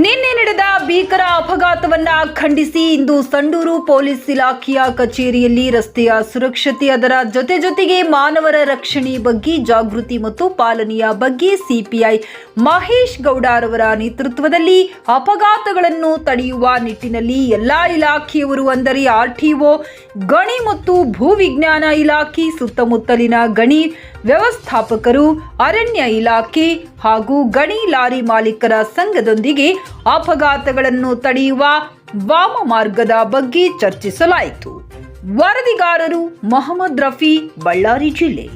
ನಿನ್ನೆ ನಡೆದ ಭೀಕರ ಅಪಘಾತವನ್ನ ಖಂಡಿಸಿ ಇಂದು ಸಂಡೂರು ಪೊಲೀಸ್ ಇಲಾಖೆಯ ಕಚೇರಿಯಲ್ಲಿ ರಸ್ತೆಯ ಸುರಕ್ಷತೆ ಅದರ ಜೊತೆ ಜೊತೆಗೆ ಮಾನವರ ರಕ್ಷಣೆ ಬಗ್ಗೆ ಜಾಗೃತಿ ಮತ್ತು ಪಾಲನೆಯ ಬಗ್ಗೆ ಸಿಪಿಐ ಮಹೇಶ್ ಗೌಡರವರ ನೇತೃತ್ವದಲ್ಲಿ ಅಪಘಾತಗಳನ್ನು ತಡೆಯುವ ನಿಟ್ಟಿನಲ್ಲಿ ಎಲ್ಲಾ ಇಲಾಖೆಯವರು ಅಂದರೆ ಆರ್ಟಿಒ, ಗಣಿ ಮತ್ತು ಭೂವಿಜ್ಞಾನ ಇಲಾಖೆ, ಸುತ್ತಮುತ್ತಲಿನ ಗಣಿ ವ್ಯವಸ್ಥಾಪಕರು, ಅರಣ್ಯ ಇಲಾಖೆ ಹಾಗೂ ಗಣಿ ಲಾರಿ ಮಾಲೀಕರ ಸಂಘದೊಂದಿಗೆ ಅಪಘಾತಗಳನ್ನು ತಡೆಯುವ ವಾಮ ಮಾರ್ಗದ ಬಗ್ಗೆ ಚರ್ಚಿಸಲಾಯಿತು. ವರದಿಗಾರರು ಮೊಹಮ್ಮದ್ ರಫಿ, ಬಳ್ಳಾರಿ ಜಿಲ್ಲೆ.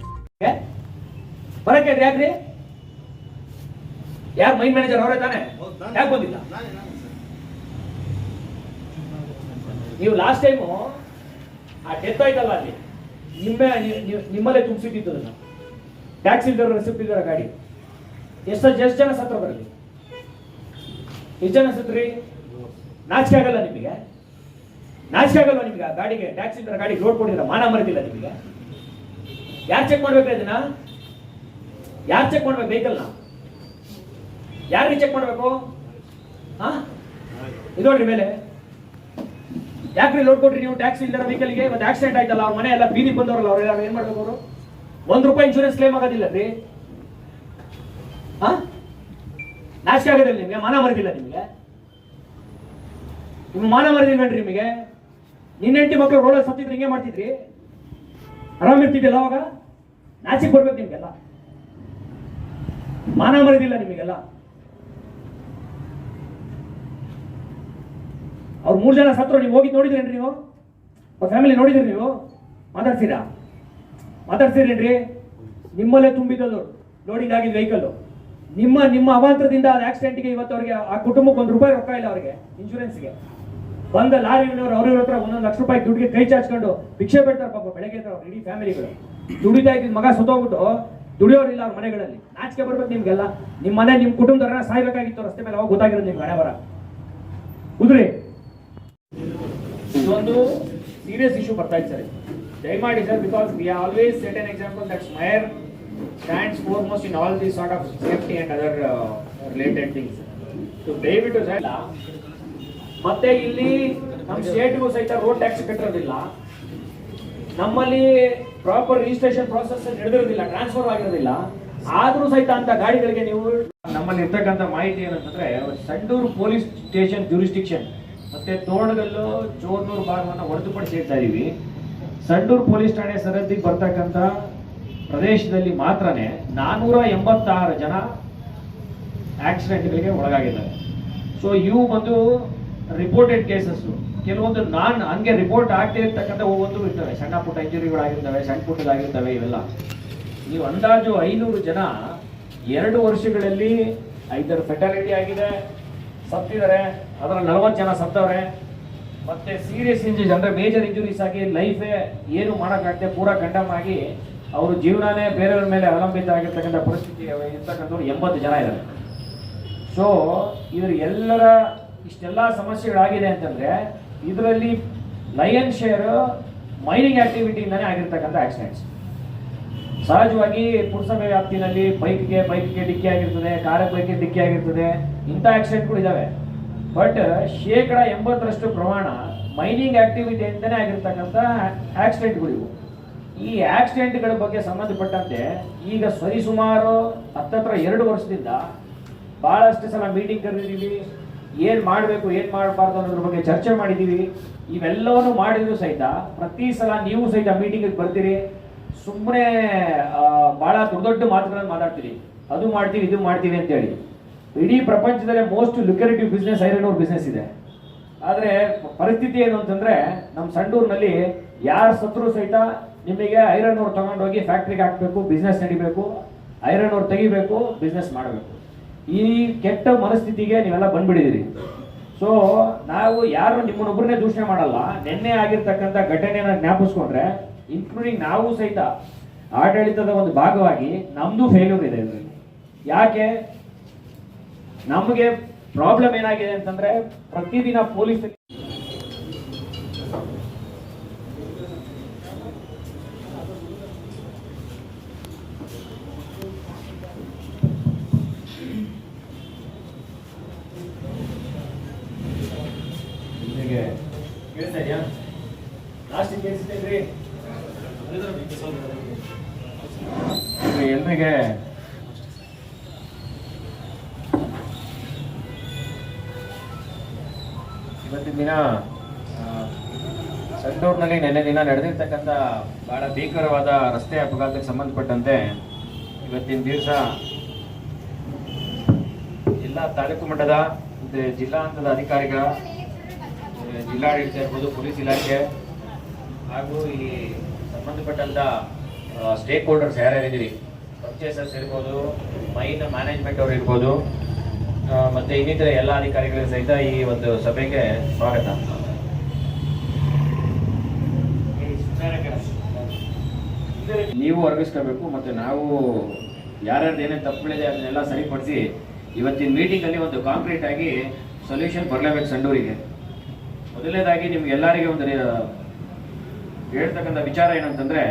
ಮೈನ್ ಮ್ಯಾನೇಜರ್ ಅವರೇ ತಾನೆ? ಯಾಕೆ ಬಂದಿಲ್ಲ ನೀವು ಲಾಸ್ಟ್ ಟೈಮು ಆ ಡೆತ್ ಆಯ್ತಲ್ಲ ಅಲ್ಲಿ. ನಿಮ್ಮೆ ನಿಮ್ಮಲ್ಲೇ ತುಂಬಿಸಿಟ್ಟಿದ್ದು ಟ್ಯಾಕ್ಸಿ ಡ್ರೈವರ್ ರೆಸಿಪ್ಟ್ ಗಾಡಿ. ಎಷ್ಟು ಜನ ಸತ್ರ ಬರಲಿ? ಎಷ್ಟು ಜನ ನಾಚಿಕೆ ಆಗಲ್ಲ ನಿಮಗೆ? ನಾಚಿಕೆ ಆಗಲ್ವಾ ನಿಮಗೆ ಗಾಡಿಗೆ? ಟ್ಯಾಕ್ಸಿ ಗಾಡಿಗೆ ಲೋಡ್ ಕೊಡಿದ್ರೆ ಮಾನ ಮರದಿಲ್ಲ ನಿಮಗೆ? ಯಾರು ಚೆಕ್ ಮಾಡ್ಬೇಕು ಇದನ್ನ? ಯಾರು ಚೆಕ್ ಮಾಡ್ಬೇಕು ವೆಹಿಕಲ್ನ ಯಾರಿಗೆ ಚೆಕ್ ಮಾಡಬೇಕು? ಹಾ? ಇದು ನೋಡ್ರಿ ಮೇಲೆ. ಯಾಕ್ರಿ ಲೋಡ್ ಕೊಟ್ರಿ ನೀವು ಟ್ಯಾಕ್ಸಿ ಇಲ್ದಾರ ವೆಹಿಕಲ್ಗೆ ಮತ್ತೆ ಆಕ್ಸಿಡೆಂಟ್ ಆಯ್ತಲ್ಲ, ಅವ್ರ ಮನೆ ಎಲ್ಲ ಬೀದಿ ಬಂದವರಲ್ಲ, ಅವ್ರೆಲ್ಲ ಏನ್ ಮಾಡ್ಬೇಕು ಅವರು? ಒಂದ್ ರೂಪಾಯಿ ಇನ್ಶೂರೆನ್ಸ್ ಕ್ಲೇಮ್ ಆಗೋದಿಲ್ಲ ರೀ ಹಾ? ನಾಚಿಕೆ ಆಗೋದಿಲ್ಲ ನಿಮಗೆ, ಮಾನ ಮರದಿಲ್ಲ ನಿಮಗೆ. ನಿಮ್ಮ ಮಾನ ಮರದಿಲ್ವೇನ್ರಿ ನಿಮಗೆ. ನಿನ್ನೆಂಟಿ ಮಕ್ಕಳು ರೋಡ ಸತ್ತಿದ್ರೆ ಹಿಂಗೆ ಮಾಡ್ತಿದ್ರಿ? ಆರಾಮಿರ್ತಿದ್ದಿಲ್ಲ ಅವಾಗ? ನಾಚಿಕ್ ಬರ್ಬೇಕು ನಿಮ್ಗೆಲ್ಲ. ಮಾನ ಮರದಿಲ್ಲ ನಿಮಗೆಲ್ಲ. ಅವ್ರು ಮೂರು ಜನ ಸತ್ರು ನೀವು ಹೋಗಿ ನೋಡಿದ್ರೇನ್ರಿ ನೀವು? ಅವ್ರ ಫ್ಯಾಮಿಲಿ ನೋಡಿದ್ರಿ ನೀವು? ಮಾತಾಡ್ತೀರಾ? ಮಾತಾಡ್ತೀರೇನ್ರಿ ನಿಮ್ಮಲ್ಲೇ ತುಂಬಿದ್ದು ಲೋಡಿಂಗ್ ಆಗಿದ್ದ ವೆಹಿಕಲ್ ನಿಮ್ಮ ನಿಮ್ಮ ಅವಾಂತರದಿಂದ ಅದು ಆಕ್ಸಿಡೆಂಟ್ಗೆ ಇವತ್ತು ಅವರಿಗೆ, ಆ ಕುಟುಂಬಕ್ಕೆ ಒಂದು ರೂಪಾಯಿ ರೊಕ್ಕ ಇಲ್ಲ ಅವರಿಗೆ ಇನ್ಶೂರೆನ್ಸ್ಗೆ ಬಂದ ಲಾರಿ ಅವ್ರ ಹತ್ರ ಒಂದೊಂದು ಲಕ್ಷ ರೂಪಾಯಿ ದುಡ್ಡಿಗೆ ಕೈ ಚಾಚ್ಕೊಂಡು ಭಿಕ್ಷೆ ಬಿಡ್ತಾರೆ ಪಾಪ, ಬೆಳಗ್ಗೆ ಅವ್ರು ಇಡೀ ಫ್ಯಾಮಿಲಿಗಳು ದುಡಿತಾ ಇದ್ದಿದ್ ಮಗ ಸುತ್ತೋಗ್ಬಿಟ್ಟು ದುಡಿಯೋರಿಲ್ಲ ಅವ್ರ ಮನೆಗಳಲ್ಲಿ. ನಾಚಿಕೆ ಬರ್ಬೇಕು ನಿಮ್ಗೆಲ್ಲ. ನಿಮ್ಮ ಮನೆ ನಿಮ್ಮ ಕುಟುಂಬದವ್ರನ್ನ ಸಾಯ್ಬೇಕಾಗಿತ್ತು ರಸ್ತೆ ಮೇಲೆ, ಅವಾಗ ಗೊತ್ತಾಗಿರೋದು ನಿಮ್ಗೆ ಹಣೆ ಬರ. ಕುದುರೆ ಇದೊಂದು ಸೀರಿಯಸ್ ಇಶ್ಯೂ ಬರ್ತಾ ಇತ್ತು ಸರ್. ದಯಮಾಡಿ sir because we always set an example that's smear stands foremost in in all the sort of safety and other related things So, ದಯವಿಟ್ಟು ಸರ್ ಮತ್ತೆ ಇಲ್ಲಿ ನಮ್ಮ ಸ್ಟೇಟ್ಗೂ ಸಹಿತ ರೋಡ್ ಟ್ಯಾಕ್ಸ್ ಕಟ್ಟಿರೋದಿಲ್ಲ. ನಮ್ಮಲ್ಲಿ ಪ್ರಾಪರ್ ರಿಜಿಸ್ಟ್ರೇಷನ್ ಪ್ರಾಸೆಸ್ ನಡೆದಿರೋದಿಲ್ಲ ಟ್ರಾನ್ಸ್ಫರ್ ಆಗಿರೋದಿಲ್ಲ. ಆದ್ರೂ ಸಹಿತ ಅಂತ ಗಾಡಿಗಳಿಗೆ ನೀವು ನಮ್ಮಲ್ಲಿ ಇರ್ತಕ್ಕಂಥ ಮಾಹಿತಿ ಏನಂತಂದ್ರೆ ಸಂಡೂರು ಪೊಲೀಸ್ ಸ್ಟೇಷನ್ ಜ್ಯೂರಿಸ್ಟಿಕ್ಷನ್ ಮತ್ತೆ ತೋರಣಗಲ್ಲು ಚೋರ್ನೂರು ಭಾಗವನ್ನು ಹೊರತುಪಡಿಸಿ ಹೇಳ್ತಾ ಇದೀವಿ. ಸಂಡೂರು ಪೊಲೀಸ್ ಠಾಣೆ ಸರಹದ್ದಿಗೆ ಬರ್ತಕ್ಕಂಥ ಪ್ರದೇಶದಲ್ಲಿ ಮಾತ್ರನೇ ನಾನೂರ ಎಂಬತ್ತಾರು ಜನ ಆಕ್ಸಿಡೆಂಟ್ಗಳಿಗೆ ಒಳಗಾಗಿದ್ದಾರೆ. ಸೊ ಇವು ಬಂದು ರಿಪೋರ್ಟೆಡ್ ಕೇಸಸ್ ಕೆಲವೊಂದು ನಾನ್ ಹಂಗೆ ರಿಪೋರ್ಟ್ ಆಗದೆ ಇರ್ತಕ್ಕಂಥ ಒಂದು ಇರ್ತವೆ. ಸಣ್ಣ ಪುಟ್ಟ ಇಂಜುರಿಗಳಾಗಿರ್ತವೆ ಸಣ್ಣ ಪುಟ್ಟದಾಗಿರ್ತವೆ, ಇವೆಲ್ಲ. ನೀವು ಅಂದಾಜು ಐನೂರು ಜನ ಎರಡು ವರ್ಷಗಳಲ್ಲಿ ಐದರ ಫೆಟಾಲಿಟಿ ಆಗಿದೆ. ಸತ್ತಿದ್ದಾರೆ. ಅದರ ನಲವತ್ತು ಜನ ಸತ್ತವ್ರೆ. ಮತ್ತೆ ಸೀರಿಯಸ್ ಇಂಜುರೀಸ್ ಅಂದ್ರೆ ಮೇಜರ್ ಇಂಜುರೀಸ್ ಆಗಿ ಲೈಫೇ ಏನು ಮಾಡೋಕ್ಕಾಗದೆ ಪೂರಾ ಕಂಡಮ್ ಆಗಿ ಅವರು ಜೀವನನೇ ಬೇರೆಯವ್ರ ಮೇಲೆ ಅವಲಂಬಿತ ಆಗಿರ್ತಕ್ಕಂಥ ಪರಿಸ್ಥಿತಿ ಇರ್ತಕ್ಕಂಥವ್ರು ಎಂಬತ್ತು ಜನ ಇದ್ದಾರೆ. ಸೊ ಇದ್ರ ಎಲ್ಲರ ಇಷ್ಟೆಲ್ಲ ಸಮಸ್ಯೆಗಳಾಗಿದೆ ಅಂತಂದ್ರೆ, ಇದರಲ್ಲಿ ಲಯನ್ ಶೇರ್ ಮೈನಿಂಗ್ ಆಕ್ಟಿವಿಟಿಯಿಂದನೇ ಆಗಿರ್ತಕ್ಕಂಥ ಆಕ್ಸಿಡೆಂಟ್ಸ್ ಸಹಜವಾಗಿ ಪುರಸಭೆ ವ್ಯಾಪ್ತಿನಲ್ಲಿ ಬೈಕ್ಗೆ ಬೈಕ್ಗೆ ಡಿಕ್ಕಿ ಆಗಿರ್ತದೆ ಕಾರ ಬೈಕ್ಗೆ ಡಿಕ್ಕಿ ಆಗಿರ್ತದೆ, ಇಂಥ ಆಕ್ಸಿಡೆಂಟ್ಗಳು ಇದಾವೆ. ಬಟ್ ಶೇಕಡ ಎಂಬತ್ತರಷ್ಟು ಪ್ರಮಾಣ ಮೈನಿಂಗ್ ಆಕ್ಟಿವಿಟಿಯಿಂದನೇ ಆಗಿರ್ತಕ್ಕಂಥ ಆಕ್ಸಿಡೆಂಟ್ಗಳು ಇವು. ಈ ಆಕ್ಸಿಡೆಂಟ್ಗಳ ಬಗ್ಗೆ ಸಂಬಂಧಪಟ್ಟಂತೆ ಈಗ ಸರಿಸುಮಾರು ಹತ್ತತ್ರ ಎರಡು ವರ್ಷದಿಂದ ಬಹಳಷ್ಟು ಸಲ ಮೀಟಿಂಗ್ ಕರೆದಿದ್ದೀವಿ. ಏನು ಮಾಡಬೇಕು, ಏನು ಮಾಡಬಾರ್ದು ಅನ್ನೋದ್ರ ಬಗ್ಗೆ ಚರ್ಚೆ ಮಾಡಿದ್ದೀವಿ. ಇವೆಲ್ಲವನ್ನು ಮಾಡಿದ್ರು ಸಹಿತ ಪ್ರತಿ ಸಲ ನೀವು ಸಹಿತ ಮೀಟಿಂಗ್ ಬರ್ತೀರಿ. ಸುಮ್ಮನೆ ಬಹಳ ದೊಡ್ಡ ದೊಡ್ಡ ಮಾತುಗಳನ್ನು ಮಾತಾಡ್ತೀರಿ. ಅದು ಮಾಡ್ತೀವಿ, ಇದು ಮಾಡ್ತೀವಿ ಅಂತ ಹೇಳಿ ಇಡೀ ಪ್ರಪಂಚದಲ್ಲೇ most lucrative business iron business ಇದೆ. ಆದರೆ ಪರಿಸ್ಥಿತಿ ಏನು ಅಂತಂದ್ರೆ ನಮ್ಮ ಸಂಡೂರಿನಲ್ಲಿ ಯಾರು ಸತ್ರು ಸಹಿತ ನಿಮಗೆ ಐರನ್ ಓರ್ ತಗೊಂಡೋಗಿ ಫ್ಯಾಕ್ಟ್ರಿಗೆ ಹಾಕಬೇಕು ಬಿಸ್ನೆಸ್ ನಡಿಬೇಕು ಐರನ್ ಓರ್ ತೆಗಿಬೇಕು ಬಿಸ್ನೆಸ್ ಮಾಡಬೇಕು. ಈ ಕೆಟ್ಟ ಮನಸ್ಥಿತಿಗೆ ನೀವೆಲ್ಲ ಬಂದ್ಬಿಡಿದಿರಿ ಸೊ ನಾವು ಯಾರು ನಿಮ್ಮನ್ನೊಬ್ಬರನ್ನೇ ದೂಷಣೆ ಮಾಡಲ್ಲ. ನಿನ್ನೆ ಆಗಿರ್ತಕ್ಕಂಥ ಘಟನೆಯನ್ನ ಜ್ಞಾಪಿಸ್ಕೊಂಡ್ರೆ ಇನ್ಕ್ಲೂಡಿಂಗ್ ನಾವು ಸಹಿತ, ಆಡಳಿತದ ಒಂದು ಭಾಗವಾಗಿ ನಮ್ದು ಫೇಲ್ಯೂರ್ ಇದೆ ಇದರಲ್ಲಿ. ಯಾಕೆ? ನಮಗೆ ಪ್ರಾಬ್ಲಮ್ ಏನಾಗಿದೆ ಅಂತಂದ್ರೆ, ಪ್ರತಿದಿನ ಪೊಲೀಸ್ ನಿನ್ನೆ ದಿನ ನಡೆದಿರ್ತಕ್ಕಂಥ ಭಾಳ ಭೀಕರವಾದ ರಸ್ತೆ ಅಪಘಾತಕ್ಕೆ ಸಂಬಂಧಪಟ್ಟಂತೆ ಇವತ್ತಿನ ದಿವಸ ಜಿಲ್ಲಾ ತಾಲೂಕು ಮಟ್ಟದ ಜಿಲ್ಲಾ ಹಂತದ ಅಧಿಕಾರಿಗಳ ಜಿಲ್ಲಾಡಳಿತ ಇರ್ಬೋದು, ಪೊಲೀಸ್ ಇಲಾಖೆ ಹಾಗೂ ಈ ಸಂಬಂಧಪಟ್ಟಂತ ಸ್ಟೇಕ್ ಹೋಲ್ಡರ್ಸ್ ಯಾರ್ಯಾರಿದ್ದೀರಿ? ಪರ್ಚೇಸರ್ಸ್ ಇರ್ಬೋದು ಮೈನ್ ಮ್ಯಾನೇಜ್ಮೆಂಟ್ ಅವರು ಇರ್ಬೋದು ಮತ್ತೆ ಇನ್ನಿತರ ಎಲ್ಲ ಅಧಿಕಾರಿಗಳಿಗೆ ಸಹಿತ ಈ ಒಂದು ಸಭೆಗೆ ಸ್ವಾಗತ. ನೀವು ವರ್ಗಿಸ್ಕೋಬೇಕು ಮತ್ತೆ ನಾವು ಯಾರ್ಯಾರ್ದು ಏನೇನು ತಪ್ಪುಗಳಿದೆ ಅದನ್ನೆಲ್ಲ ಸರಿಪಡಿಸಿ ಇವತ್ತಿನ ಮೀಟಿಂಗಲ್ಲಿ ಒಂದು ಕಾಂಕ್ರೀಟ್ ಆಗಿ ಸೊಲ್ಯೂಷನ್ ಬರಲೇಬೇಕು ಸಂಡೂರಿಗೆ. ಮೊದಲನೇದಾಗಿ ನಿಮ್ಗೆ ಎಲ್ಲರಿಗೆ ಒಂದು ಹೇಳ್ತಕ್ಕಂಥ ವಿಚಾರ ಏನಂತಂದರೆ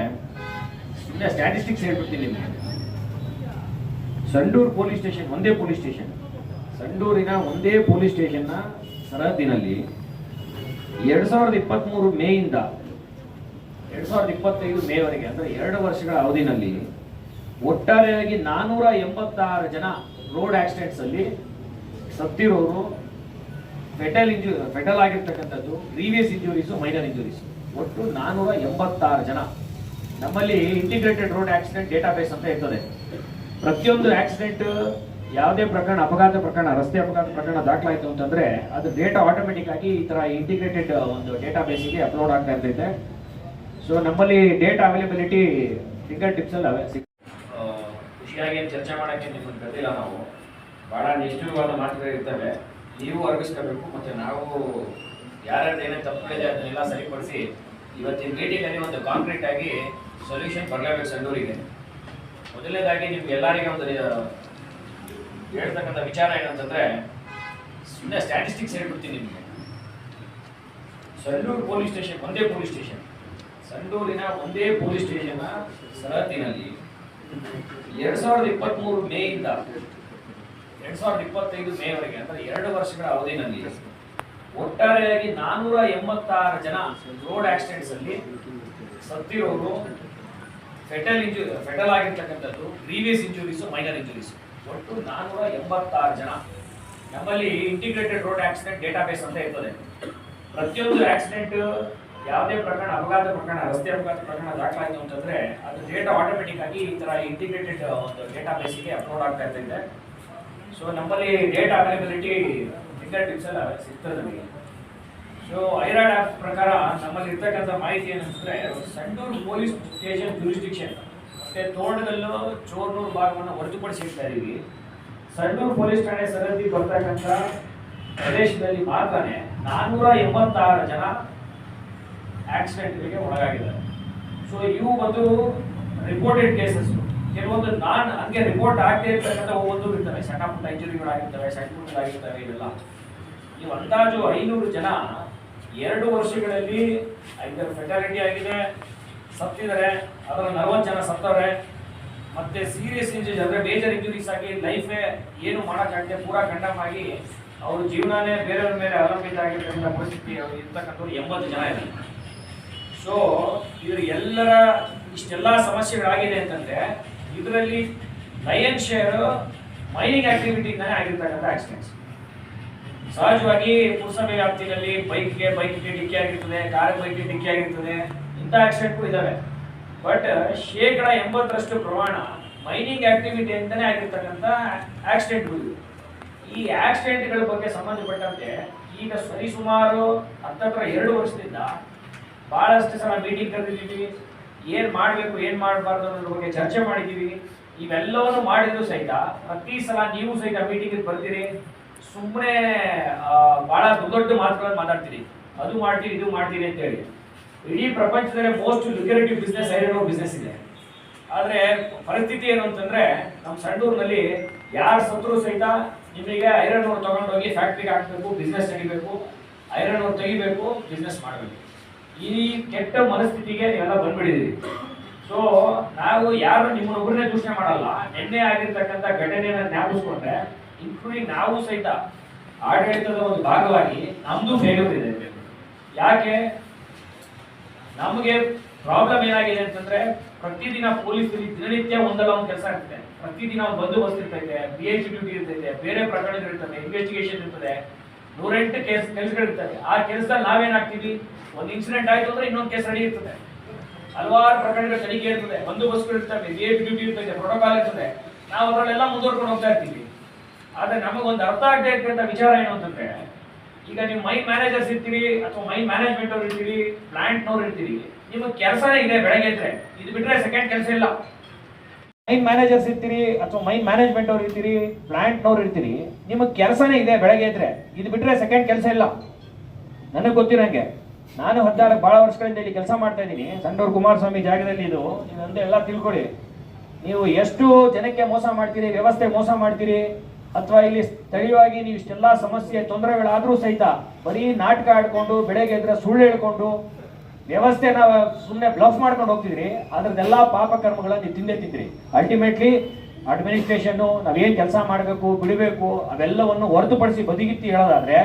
ಸುಮ್ಮನೆ ಸ್ಟ್ಯಾಟಿಸ್ಟಿಕ್ಸ್ ಹೇಳ್ಬಿಡ್ತೀನಿ ನಿಮಗೆ. ಸಂಡೂರು ಪೊಲೀಸ್ ಸ್ಟೇಷನ್ ಒಂದೇ ಪೊಲೀಸ್ ಸ್ಟೇಷನ್ ಸಂಡೂರಿನ ಒಂದೇ ಪೊಲೀಸ್ ಸ್ಟೇಷನ್ನ ಸರಹದ್ದಿನಲ್ಲಿ ಎರಡು ಸಾವಿರದ ಇಪ್ಪತ್ತ್ಮೂರು ಮೇಯಿಂದ ಎರಡ್ ಸಾವಿರದ ಇಪ್ಪತ್ತೈದು ಮೇವರೆಗೆ, ಅಂದ್ರೆ ಎರಡು ವರ್ಷಗಳ ಅವಧಿನಲ್ಲಿ ಒಟ್ಟಾರೆಯಾಗಿ ನಾನೂರ ಎಂಬತ್ತಾರು ಜನ ರೋಡ್ ಆಕ್ಸಿಡೆಂಟ್ಸ್ ಅಲ್ಲಿ ಸತ್ತಿರೋರು. ಫೆಟಲ್ ಇಂಜು ಫೆಟಲ್ ಆಗಿರ್ತಕ್ಕಂಥದ್ದು ಪ್ರೀವಿಯಸ್ ಇಂಜುರೀಸ್ ಮೈನರ್ ಇಂಜುರೀಸ್ ಒಟ್ಟು ನಾನೂರ ಎಂಬತ್ತಾರು ಜನ. ನಮ್ಮಲ್ಲಿ ಇಂಟಿಗ್ರೇಟೆಡ್ ರೋಡ್ ಆಕ್ಸಿಡೆಂಟ್ ಡೇಟಾಬೇಸ್ ಅಂತ ಇರ್ತದೆ. ಪ್ರತಿಯೊಂದು ಆಕ್ಸಿಡೆಂಟ್ ಯಾವುದೇ ಪ್ರಕರಣ, ಅಪಘಾತ ಪ್ರಕರಣ, ರಸ್ತೆ ಅಪಘಾತ ಪ್ರಕರಣ ದಾಖಲಾಯಿತು ಅಂತಂದ್ರೆ, ಅದು ಡೇಟಾ ಆಟೋಮೆಟಿಕ್ ಆಗಿ ಈ ತರ ಇಂಟಿಗ್ರೇಟೆಡ್ ಒಂದು ಡೇಟಾ ಬೇಸಿಗೆ ಅಪ್ಲೋಡ್ ಆಗ್ತಾ ಇರ್ತೈತೆ. ಸೊ ನಮ್ಮಲ್ಲಿ ಡೇಟ್ ಅವೈಲೇಬಿಲಿಟಿ ಫಿಂಗರ್ ಟಿಪ್ಸ್ ಅಲ್ಲಿ ಅವೆ ಸಿಗ್- ಖುಷಿಯಾಗಿ ಚರ್ಚೆ ಮಾಡೋಕ್ಕೆ ನಿಮ್ಮನ್ನು ಕರೆದಿಲ್ಲ ನಾವು? ಭಾಳ ನಿಷ್ಠುರವಾದ ಮಾತುಗಳು ಇರ್ತವೆ. ನೀವು ಅರ್ಗಿಸ್ಕೋಬೇಕು, ಮತ್ತು ನಾವು ಯಾರ್ಯಾರು ಏನೇನು ತಪ್ಪುಗಳಿದೆ ಅದನ್ನೆಲ್ಲ ಸರಿಪಡಿಸಿ ಇವತ್ತಿನ ಮೀಟಿಂಗಲ್ಲಿ ಒಂದು ಕಾಂಕ್ರೀಟ್ ಆಗಿ ಸೊಲ್ಯೂಷನ್ ಬರಲೇಬೇಕು ಸಂಡೂರಿಗೆ ಮೊದಲನೇದಾಗಿ ನಿಮ್ಗೆ ಎಲ್ಲರಿಗೆ ಒಂದು ಹೇಳ್ತಕ್ಕಂಥ ವಿಚಾರ ಏನಂತಂದರೆ ಸುಮ್ಮನೆ ಸ್ಟ್ಯಾಟಿಸ್ಟಿಕ್ಸ್ ಹೇಳ್ಬಿಡ್ತೀನಿ ನಿಮಗೆ. ಸಂಡೂರು ಪೊಲೀಸ್ ಸ್ಟೇಷನ್ ಒಂದೇ ಪೊಲೀಸ್ ಸ್ಟೇಷನ್ ಸಂಡೂರಿನ ಒಂದೇ ಪೊಲೀಸ್ ಸ್ಟೇಷನ್ ಸರಹದ್ದಿನಲ್ಲಿ ಎರಡ್ ಸಾವಿರದ ಇಪ್ಪತ್ತ್ಮೂರು ಮೇಯಿಂದ, ಎರಡ್ ಸಾವಿರದ ಇಪ್ಪತ್ತೈದು ಮೇವರೆಗೆ, ಅಂದ್ರೆ ಎರಡು ವರ್ಷಗಳ ಅವಧಿನಲ್ಲಿ ಒಟ್ಟಾರೆಯಾಗಿ ನಾನೂರ ಎಂಬತ್ತಾರು ಜನ ರೋಡ್ ಆಕ್ಸಿಡೆಂಟ್ಸ್ ಅಲ್ಲಿ ಸತ್ತಿರೋರು. ಫೆಟಲ್ ಇಂಜು ಫೆಟಲ್ ಆಗಿರ್ತಕ್ಕಂಥದ್ದು ಪ್ರೀವಿಯಸ್ ಇಂಜುರೀಸು ಮೈನರ್ ಇಂಜುರೀಸ್ ಒಟ್ಟು ನಾನೂರ ಎಂಬತ್ತಾರು ಜನ. ನಮ್ಮಲ್ಲಿ ಇಂಟಿಗ್ರೇಟೆಡ್ ರೋಡ್ ಆಕ್ಸಿಡೆಂಟ್ ಡೇಟಾಬೇಸ್ ಅಂತ ಇರ್ತದೆ. ಪ್ರತಿಯೊಂದು ಆಕ್ಸಿಡೆಂಟ್ ಯಾವುದೇ ಪ್ರಕರಣ, ಅಪಘಾತ ಪ್ರಕರಣ, ರಸ್ತೆ ಅಪಘಾತ ಪ್ರಕರಣ ದಾಖಲಾಯಿತು ಅಂತಂದ್ರೆ ಅದು ಡೇಟಾ ಆಟೋಮೆಟಿಕ್ ಆಗಿ ಈ ತರ ಇಂಟಿಗ್ರೇಟೆಡ್ ಒಂದು ಡೇಟಾ ಬೇಸಿಗೆ ಅಪ್ಲೋಡ್ ಆಗ್ತಾ ಇರ್ತೈತೆ. ಸೊ ನಮ್ಮಲ್ಲಿ ಡೇಟಾ ಅವೈಲಬಿಲಿಟಿ ಫಿಂಗರ್ ಟಿಪ್ಸ್ ಎಲ್ಲ ಸಿಗ್ತದೆ ನಮಗೆ. ಸೊ ಐರಾಡ್ ಆ್ಯಪ್ ಪ್ರಕಾರ ನಮ್ಮಲ್ಲಿ ಇರ್ತಕ್ಕಂಥ ಮಾಹಿತಿ ಏನಂತಂದ್ರೆ ಸಂಡೂರು ಪೊಲೀಸ್ ಸ್ಟೇಷನ್ ಜುರಿಸ್ಡಿಕ್ಷನ್ ಮತ್ತೆ ತೋಟದಲ್ಲೂ ಚೋರ್ನೂರು ಭಾಗವನ್ನು ಹೊರತುಪಡಿಸಿ ಇರ್ತಾ ಇದೀವಿ. ಸಂಡೂರು ಪೊಲೀಸ್ ಠಾಣೆ ಸರದಿ ಬರ್ತಕ್ಕಂಥ ಪ್ರದೇಶದಲ್ಲಿ ಮಾತ್ರನೇ ನಾನ್ನೂರ ಎಂಬತ್ತಾರು ಜನ ಆಕ್ಸಿಡೆಂಟ್ಗಳಿಗೆ ಒಳಗಾಗಿದ್ದಾರೆ. ಸೊ ಇವು ಒಂದು ರಿಪೋರ್ಟೆಡ್ ಕೇಸಸ್ ಕೆಲವೊಂದು ನಾನ್ ಹಂಗೆ ರಿಪೋರ್ಟ್ ಆಗದೆ ಇರ್ತಕ್ಕಂಥ ಒಂದು ಇರ್ತವೆ. ಸಣ್ಣ ಪುಟ್ಟ ಇಂಜುರಿಗಳಾಗಿರ್ತವೆ ಪುಟ್ಟದಾಗಿರ್ತವೆ ಇವೆಲ್ಲ. ನೀವು ಅಂದಾಜು ಐನೂರು ಜನ ಎರಡು ವರ್ಷಗಳಲ್ಲಿ ಐದರ ಫೆಟಾಲಿಟಿ ಆಗಿದೆ. ಸತ್ತಿದ್ದಾರೆ. ಅದರ ನಲವತ್ತು ಜನ ಸತ್ತವ್ರೆ. ಮತ್ತೆ ಸೀರಿಯಸ್ ಇಂಜುರಿ ಅಂದ್ರೆ ಮೇಜರ್ ಇಂಜುರೀಸ್ ಆಗಿ ಲೈಫೇ ಏನು ಮಾಡೋಕ್ಕಾಗದೆ ಪೂರ ಕಂಡಮ್ ಆಗಿ ಅವ್ರ ಜೀವನನೇ ಬೇರೆಯವ್ರ ಮೇಲೆ ಅವಲಂಬಿತ ಆಗಿರ್ತಕ್ಕಂಥ ಪರಿಸ್ಥಿತಿ ಇರ್ತಕ್ಕಂಥವ್ರು ಎಂಬತ್ತು ಜನ ಇದ್ದಾರೆ. ಸೊ ಇವರು ಎಲ್ಲರ ಇಷ್ಟೆಲ್ಲ ಸಮಸ್ಯೆಗಳಾಗಿದೆ ಅಂತಂದ್ರೆ ಇದರಲ್ಲಿ ಲಯನ್ ಶೇರ್ ಮೈನಿಂಗ್ ಆಕ್ಟಿವಿಟಿಯಿಂದಾನೇ ಆಗಿರ್ತಕ್ಕಂಥ ಆಕ್ಸಿಡೆಂಟ್ಸ್ ಸಹಜವಾಗಿ ಪುರಸಭೆ ವ್ಯಾಪ್ತಿಯಲ್ಲಿ ಬೈಕ್ಗೆ ಬೈಕ್ಗೆ ಡಿಕ್ಕಿ ಆಗಿರ್ತದೆ ಕಾರ್ ಬೈಕ್ಗೆ ಡಿಕ್ಕಿ ಆಗಿರ್ತದೆ, ಇಂಥ ಆಕ್ಸಿಡೆಂಟ್ಗಳು ಇದ್ದಾವೆ ಬಟ್ ಶೇಕಡ ಎಂಬತ್ತರಷ್ಟು ಪ್ರಮಾಣ ಮೈನಿಂಗ್ ಆಕ್ಟಿವಿಟಿ ಅಂತಾನೆ ಆಗಿರ್ತಕ್ಕಂಥ ಆಕ್ಸಿಡೆಂಟ್ಗಳು ಈ ಆಕ್ಸಿಡೆಂಟ್ಗಳ ಬಗ್ಗೆ ಸಂಬಂಧಪಟ್ಟಂತೆ ಈಗ ಸರಿಸುಮಾರು ಹತ್ತತ್ರ ಎರಡು ವರ್ಷದಿಂದ ಬಹಳಷ್ಟು ಸಲ ಮೀಟಿಂಗ್ ಕರೆದಿದ್ದೀವಿ. ಏನು ಮಾಡಬೇಕು, ಏನು ಮಾಡಬಾರ್ದು ಅನ್ನೋದ್ರ ಬಗ್ಗೆ ಚರ್ಚೆ ಮಾಡಿದ್ದೀವಿ. ಇವೆಲ್ಲವನ್ನು ಮಾಡಿದ್ರು ಸಹಿತ ಪ್ರತಿ ಸಲ ನೀವು ಸಹಿತ ಮೀಟಿಂಗ್ ಬರ್ತೀರಿ. ಸುಮ್ಮನೆ ಬಹಳ ದೊಡ್ಡ ದೊಡ್ಡ ಮಾತುಗಳನ್ನು ಮಾತಾಡ್ತೀರಿ. ಅದು ಮಾಡ್ತೀರಿ, ಇದು ಮಾಡ್ತೀರಿ ಅಂತ ಹೇಳಿ ಇಡೀ ಪ್ರಪಂಚದಲ್ಲಿ most lucrative business iron business ಇದೆ. ಆದರೆ ಪರಿಸ್ಥಿತಿ ಏನು ಅಂತಂದ್ರೆ ನಮ್ಮ ಸಂಡೂರಿನಲ್ಲಿ ಯಾರು ಸತ್ರು ಸಹಿತ ನಿಮಗೆ ಐರನ್ ಓರ್ ತಗೊಂಡೋಗಿ ಫ್ಯಾಕ್ಟ್ರಿಗೆ ಹಾಕಬೇಕು ಬಿಸ್ನೆಸ್ ತೆಗಿಬೇಕು ಐರನ್ ಓರ್ ತೆಗಿಬೇಕು ಬಿಸ್ನೆಸ್ ಮಾಡಬೇಕು. ಈ ಕೆಟ್ಟ ಮನಸ್ಥಿತಿಗೆ ನೀವೆಲ್ಲ ಬಂದ್ಬಿಟ್ಟಿದ್ದೀರಿ. ಸೊ ನಾವು ಯಾರು ನಿಮ್ಮನ್ನೊಬ್ಬರನ್ನೇ ದೂಷಣೆ ಮಾಡಲ್ಲ. ನಿನ್ನೆ ಆಗಿರ್ತಕ್ಕಂಥ ಘಟನೆಯನ್ನ ಜ್ಞಾಪಿಸ್ಕೊಂಡ್ರೆ ಇನ್ಕ್ಲೂಡಿಂಗ್ ನಾವು ಸಹಿತ ಆಡಳಿತದ ಒಂದು ಭಾಗವಾಗಿ ನಮ್ದು ಫೇಲ್ಯೂರ್ ಇದೆ. ಯಾಕೆ? ನಮಗೆ ಪ್ರಾಬ್ಲಮ್ ಏನಾಗಿದೆ ಅಂತಂದ್ರೆ, ಪ್ರತಿದಿನ ಪೊಲೀಸ್ ದಿನನಿತ್ಯ ಒಂದಲ್ಲ ಒಂದು ಕೆಲಸ ಆಗುತ್ತೆ ಪ್ರತಿದಿನ ಬಂದೋಬಸ್ತ್ ಇರ್ತೈತೆ ಬಿ ಎಚ್ ಡ್ಯೂಟಿ ಇರ್ತೈತೆ, ಬೇರೆ ಪ್ರಕರಣಗಳಿರ್ತದೆ ಇನ್ವೆಸ್ಟಿಗೇಷನ್ ಇರ್ತದೆ. ನೂರೆಂಟು ಕೇಸ್ ಕೆಲಸಗಳಿರ್ತವೆ ಆ ಕೆಲಸದಲ್ಲಿ ನಾವೇನಾಗ್ತೀವಿ ಒಂದು ಇನ್ಸಿಡೆಂಟ್ ಆಯ್ತು ಅಂದ್ರೆ ಇನ್ನೊಂದು ಕೇಸ್ ರೆಡಿ ಇರ್ತದೆ. ಹಲವಾರು ಪ್ರಕರಣಗಳು ತನಿಖೆ ಇರ್ತದೆ. ಬಂದೋಬಸ್ತ್ಗಳು ಇರ್ತವೆ. ವಿ ಐ ಪಿ ಡ್ಯೂಟಿ ಇರ್ತದೆ. ಪ್ರೋಟೋಕಾಲ್ ಇರ್ತದೆ. ನಾವು ಅದರಲ್ಲೆಲ್ಲ ಮುಂದುವರ್ಕೊಂಡು ಹೋಗ್ತಾ ಇರ್ತೀವಿ. ಆದ್ರೆ ನಮಗೊಂದು ಅರ್ಥ ಆಗದೆ ಇರ್ತಕ್ಕಂಥ ವಿಚಾರ ಏನು ಅಂತಂದ್ರೆ, ಈಗ ನೀವು ಮೈ ಮ್ಯಾನೇಜರ್ಸ್ ಇರ್ತೀರಿ ಅಥವಾ ಮೈ ಮ್ಯಾನೇಜ್ಮೆಂಟ್ ಅವ್ರು ಇರ್ತೀರಿ, ಪ್ಲಾಂಟ್ನವ್ರು ಇರ್ತೀರಿ, ನಿಮಗೆ ಕೆಲಸನೇ ಇದೆ ಬೆಳಗ್ಗೆ ಇದ್ರೆ ಇದು ಬಿಟ್ರೆ ಸೆಕೆಂಡ್ ಕೆಲಸ ಇಲ್ಲ. ಮೈನ್ ಮ್ಯಾನೇಜರ್ಸ್ ಇರ್ತೀರಿ ಅಥವಾ ಮೈನ್ ಮ್ಯಾನೇಜ್ಮೆಂಟ್ ಅವ್ರು ಇರ್ತೀರಿ ಪ್ಲಾಂಟ್ನವ್ರು ಇರ್ತೀರಿ, ನಿಮಗೆ ಕೆಲಸನೇ ಇದೆ ಬೆಳಗ್ಗೆ ಇದ್ರೆ ಇದು ಬಿಟ್ರೆ ಸೆಕೆಂಡ್ ಕೆಲಸ ಇಲ್ಲ. ನನಗೆ ಗೊತ್ತಿರೋಂಗೆ ನಾನು ಹದಿನಾರು ಬಹಳ ವರ್ಷಗಳಿಂದ ಇಲ್ಲಿ ಕೆಲಸ ಮಾಡ್ತಾ ಇದ್ದೀನಿ. ಸಂಡೂರು ಕುಮಾರಸ್ವಾಮಿ ಜಾಗದಲ್ಲಿ ಇದು. ಇದಂತ ಎಲ್ಲ ತಿಳ್ಕೊಳ್ಳಿ ನೀವು ಎಷ್ಟು ಜನಕ್ಕೆ ಮೋಸ ಮಾಡ್ತೀರಿ, ವ್ಯವಸ್ಥೆ ಮೋಸ ಮಾಡ್ತೀರಿ, ಅಥವಾ ಇಲ್ಲಿ ಸ್ಥಳೀಯವಾಗಿ ನೀವು ಇಷ್ಟೆಲ್ಲ ಸಮಸ್ಯೆ, ತೊಂದರೆಗಳಾದ್ರೂ ಸಹಿತ ಬರೀ ನಾಟಕ ಆಡ್ಕೊಂಡು, ಬೆಳಗ್ಗೆ ಎದ್ರೆ ಸುಳ್ಳು ಹೇಳ್ಕೊಂಡು ವ್ಯವಸ್ಥೆನ ಸುಮ್ಮನೆ ಬ್ಲಫ್ ಮಾಡ್ಕೊಂಡು ಹೋಗ್ತಿದ್ರಿ, ಅದ್ರದ್ದೆಲ್ಲ ಪಾಪ ಕರ್ಮಗಳನ್ನು ತಿಂದೇ ತಿಂದ್ರಿ. ಅಲ್ಟಿಮೇಟ್ಲಿ ಅಡ್ಮಿನಿಸ್ಟ್ರೇಷನ್ ನಾವೇನು ಕೆಲಸ ಮಾಡಬೇಕು, ಬಿಡಬೇಕು, ಅವೆಲ್ಲವನ್ನು ಹೊರತುಪಡಿಸಿ ಬದಿಗಿತ್ತಿ ಹೇಳೋದಾದ್ರೆ,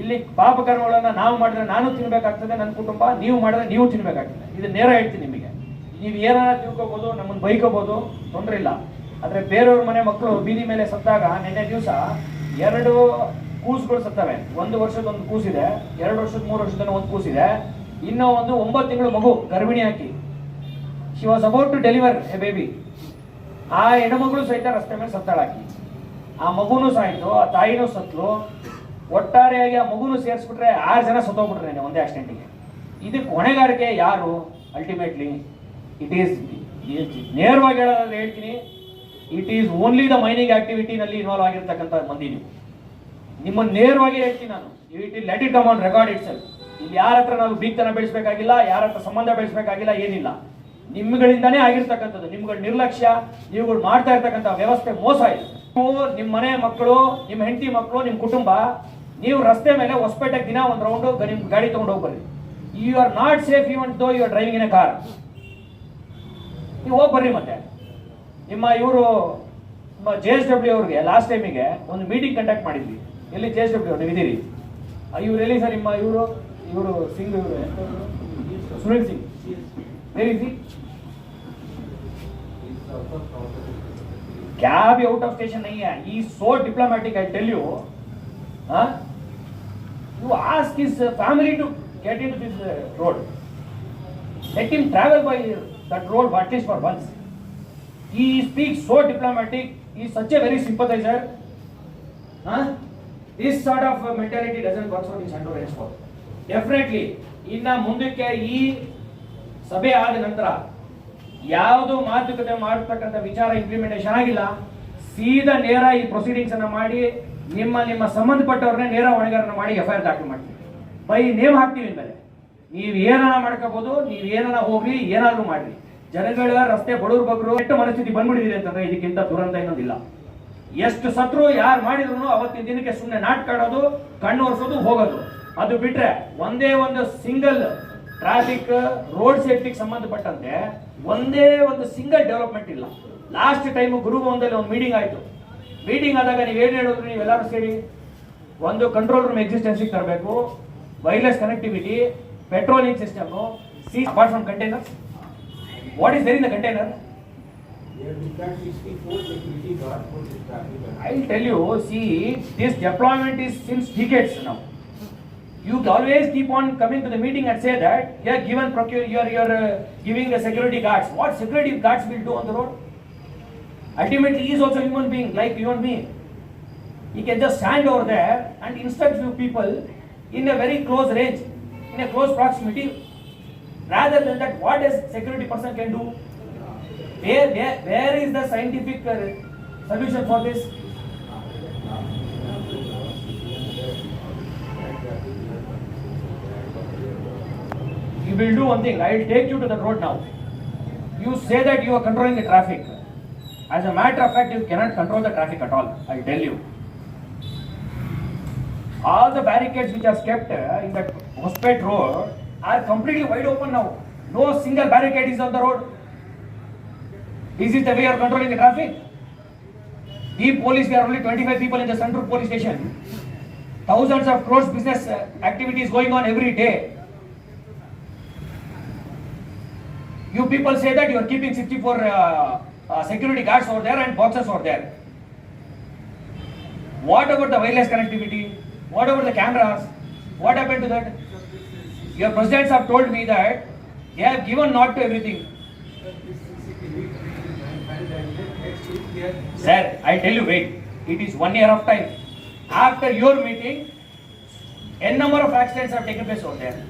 ಇಲ್ಲಿ ಪಾಪ ಕರ್ಮಗಳನ್ನು ನಾವು ಮಾಡಿದ್ರೆ ನಾನು ತಿನ್ಬೇಕಾಗ್ತದೆ, ನನ್ನ ಕುಟುಂಬ, ನೀವು ಮಾಡಿದ್ರೆ ನೀವು ತಿನ್ಬೇಕಾಗ್ತದೆ. ಇದು ನೇರ ಹೇಳ್ತೀನಿ ನಿಮಗೆ. ನೀವು ಏನಾರ ತಿಳ್ಕೊಬೋದು, ನಮ್ಮನ್ನು ಬೈಕೋಬೋದು, ತೊಂದರೆ ಇಲ್ಲ. ಆದ್ರೆ ಬೇರೆಯವ್ರ ಮನೆ ಮಕ್ಕಳು ಬೀದಿ ಮೇಲೆ ಸತ್ತಾಗ, ನಿನ್ನೆ ದಿವಸ ಎರಡು ಕೂಸುಗಳು ಸತ್ತವೆ. ಒಂದು ವರ್ಷದ ಒಂದು ಕೂಸಿದೆ, ಎರಡು ವರ್ಷದ ಮೂರು ವರ್ಷದ ಒಂದು ಕೂಸಿದೆ. ಇನ್ನೂ ಒಂದು ಒಂಬತ್ತು ತಿಂಗಳು ಮಗು ಗರ್ಭಿಣಿ ಹಾಕಿ. She was about to deliver a baby ಆ ಹೆಣ್ಮಗಳು ಸಹಿತ ರಸ್ತೆ ಮೇಲೆ ಸತ್ತಾಳಾಕಿ ಆ ಮಗುನು ಸಾಯ್ತು ಆ ತಾಯಿನೂ ಸತ್ಲು. ಒಟ್ಟಾರೆಯಾಗಿ ಆ ಮಗುನು ಸೇರಿಸ್ಬಿಟ್ರೆ ಆರು ಜನ ಸತ್ತೋಗ್ಬಿಟ್ರೆ ಒಂದೇ ಆಕ್ಸಿಡೆಂಟಿಗೆ ಇದಕ್ಕೆ ಹೊಣೆಗಾರಿಕೆ ಯಾರು? ಅಲ್ಟಿಮೇಟ್ಲಿ ಇಟ್ ಈಸ್ ನೇರವಾಗಿ ಹೇಳೋದಾದ್ರೆ ಹೇಳ್ತೀನಿ it is only the mining ಆಕ್ಟಿವಿಟಿನಲ್ಲಿ involve ಆಗಿರ್ತಕ್ಕಂಥ ಮಂದಿ ನೀವು. ನಿಮ್ಮನ್ನು ನೇರವಾಗಿ ಹೇಳ್ತೀನಿ ನಾನು. It it let it come on record itself ಇಲ್ಲಿ ಯಾರ ಹತ್ರ ನಾವು ಬೀಗ್ತನ ಬೆಳೆಸಬೇಕಾಗಿಲ್ಲ, ಯಾರ ಹತ್ರ ಸಂಬಂಧ ಬೆಳೆಸಬೇಕಾಗಿಲ್ಲ ಏನಿಲ್ಲ. ನಿಮ್ಗಳಿಂದಾನೇ ಆಗಿರ್ತಕ್ಕಂಥದ್ದು, ನಿಮ್ಗಳ ನಿರ್ಲಕ್ಷ್ಯ, ನೀವುಗಳು ಮಾಡ್ತಾ ಇರ್ತಕ್ಕಂಥ ವ್ಯವಸ್ಥೆ ಮೋಸ ಇದೆ ನೀವು ನಿಮ್ಮ ಮನೆ ಮಕ್ಕಳು ನಿಮ್ಮ ಹೆಂಡತಿ ಮಕ್ಕಳು ನಿಮ್ಮ ಕುಟುಂಬ, ನೀವು ರಸ್ತೆ ಮೇಲೆ ಹೊಸಪೇಟೆಗೆ ದಿನ ಒಂದು ರೌಂಡು ನಿಮ್ಮ ಗಾಡಿ ತೊಗೊಂಡು ಹೋಗ್ಬರ್ರಿ you are not safe even though you are driving in a car ನೀವು ಹೋಗಿ ಬರ್ರಿ ಮತ್ತೆ. ನಿಮ್ಮ ಇವರು ಜೆ ಎಸ್ ಡಬ್ಲ್ಯೂ ಅವ್ರಿಗೆ ಲಾಸ್ಟ್ ಟೈಮಿಗೆ ಒಂದು ಮೀಟಿಂಗ್ ಕಂಡಕ್ಟ್ ಮಾಡಿದ್ವಿ. ಎಲ್ಲಿ ಜೆ ಎಸ್ ಡಬ್ಲ್ಯೂ ನೀವು ಇದ್ದೀರಿ? ಇವ್ರು ಎಲ್ಲಿ ಸರ್ ನಿಮ್ಮ ಇವರು? ಇವರು ಸಿಂಗ್ ಇವ್ರು ಸುನಿಲ್ ಸಿಂಗ್ ವೆರಿ ಸಿ क्या भी आउट ऑफ स्टेशन नहीं है he is so diplomatic i tell you huh? you ask his uh, family to get into this uh, road let him travel by that road at least for once he speaks so diplomatic he is such a very sympathizer huh? this sort of uh, mentality doesn't work for in Sandur henceforth definitely ಇನ್ನ ಮುಂದಕ್ಕೆ ಈ ಸಭೆ ಆದ ನಂತರ ಯಾವುದು ಮಾತುಕತೆ ಮಾಡತಕ್ಕಂಥ ವಿಚಾರ ಇಂಪ್ಲಿಮೆಂಟೇಷನ್ ಆಗಿಲ್ಲ. ಸೀದಾ ನೇರ ಈ ಪ್ರೊಸೀಡಿಂಗ್ಸ್ ಅನ್ನ ಮಾಡಿ, ನಿಮ್ಮ ನಿಮ್ಮ ಸಂಬಂಧಪಟ್ಟವ್ರನ್ನ ನೇರ ಹೊಣೆಗಾರನ ಮಾಡಿ ಎಫ್ ಐ ಆರ್ ದಾಖಲು ಬೈ ನೇಮ್ ಹಾಕ್ತೀವಿ ಇನ್ಮೇಲೆ ನೀವು ಏನಾರ ಮಾಡ್ಕೋಬಹುದು ನೀವು ಏನಾರ ಹೋಗ್ರಿ, ಏನಾದ್ರು ಮಾಡ್ರಿ. ಜನಗಳ ರಸ್ತೆ ಬಡವ್ರ ಬಗ್ರು ಎಷ್ಟು ಮನಸ್ಥಿತಿ ಬಂದ್ಬಿಡಿದಿರಿ ಅಂತಂದ್ರೆ ಇದಕ್ಕಿಂತ ದುರಂತ ಇನ್ನೊಂದಿಲ್ಲ. ಎಷ್ಟು ಸತ್ರು ಯಾರು ಮಾಡಿದ್ರು ಅವತ್ತಿನ ದಿನಕ್ಕೆ ಸುಮ್ಮನೆ ನಾಟಕ ಆಡೋದು, ಕಣ್ಣು ಒರೆಸೋದು, ಹೋಗೋದು. ಅದು ಬಿಟ್ರೆ ಒಂದೇ ಒಂದು ಸಿಂಗಲ್ ಟ್ರಾಫಿಕ್ ರೋಡ್ ಸೇಫ್ಟಿಗೆ ಸಂಬಂಧಪಟ್ಟಂತೆ ಒಂದೇ ಒಂದು ಸಿಂಗಲ್ ಡೆವಲಪ್ಮೆಂಟ್ ಇಲ್ಲ. ಲಾಸ್ಟ್ ಟೈಮ್ ಗುರುಭವನದಲ್ಲಿ ಒಂದು ಮೀಟಿಂಗ್ ಆಯ್ತು. ಮೀಟಿಂಗ್ ಆದಾಗ ನೀವು ಏನು ಹೇಳಿದ್ರು ನೀವೆಲ್ಲರೂ ಸೇರಿ? ಒಂದು ಕಂಟ್ರೋಲ್ ರೂಮ್ ಎಕ್ಸಿಸ್ಟೆನ್ಸಿಗೆ ತರಬೇಕು wireless connectivity patrolling system see apart from container what is there in the container I tell you see this deployment is since this ನಾವು you, always keep on coming to the meeting and say that you are given procure, you are, you are uh, giving the security guards. What security guards will do on the road? Ultimately, he is also a human being like you and me. He can just stand over there and instruct few people in a very close range, in a close proximity. Rather than that, what a security person can do? Where, where, where is the scientific uh, solution for this? Will do one thing, I will take you to the road now. You say that you are controlling the traffic. As a matter of fact, you cannot control the traffic at all, I tell you. All the barricades which are kept uh, in that Hospet road are completely wide open now. No single barricade is on the road. Is it the way you are controlling the traffic? The police, we are only 25 people in the Central Police Station. Thousands of crores business uh, activities going on every day. You people say that you are keeping 64 uh, uh, security guards over there and boxes over there. What about the wireless connectivity? What about the cameras? What happened to that? Your presidents have told me that they have given not to everything. Sir, I tell you, wait. It is one year of time. After your meeting, n number of accidents have taken place over there.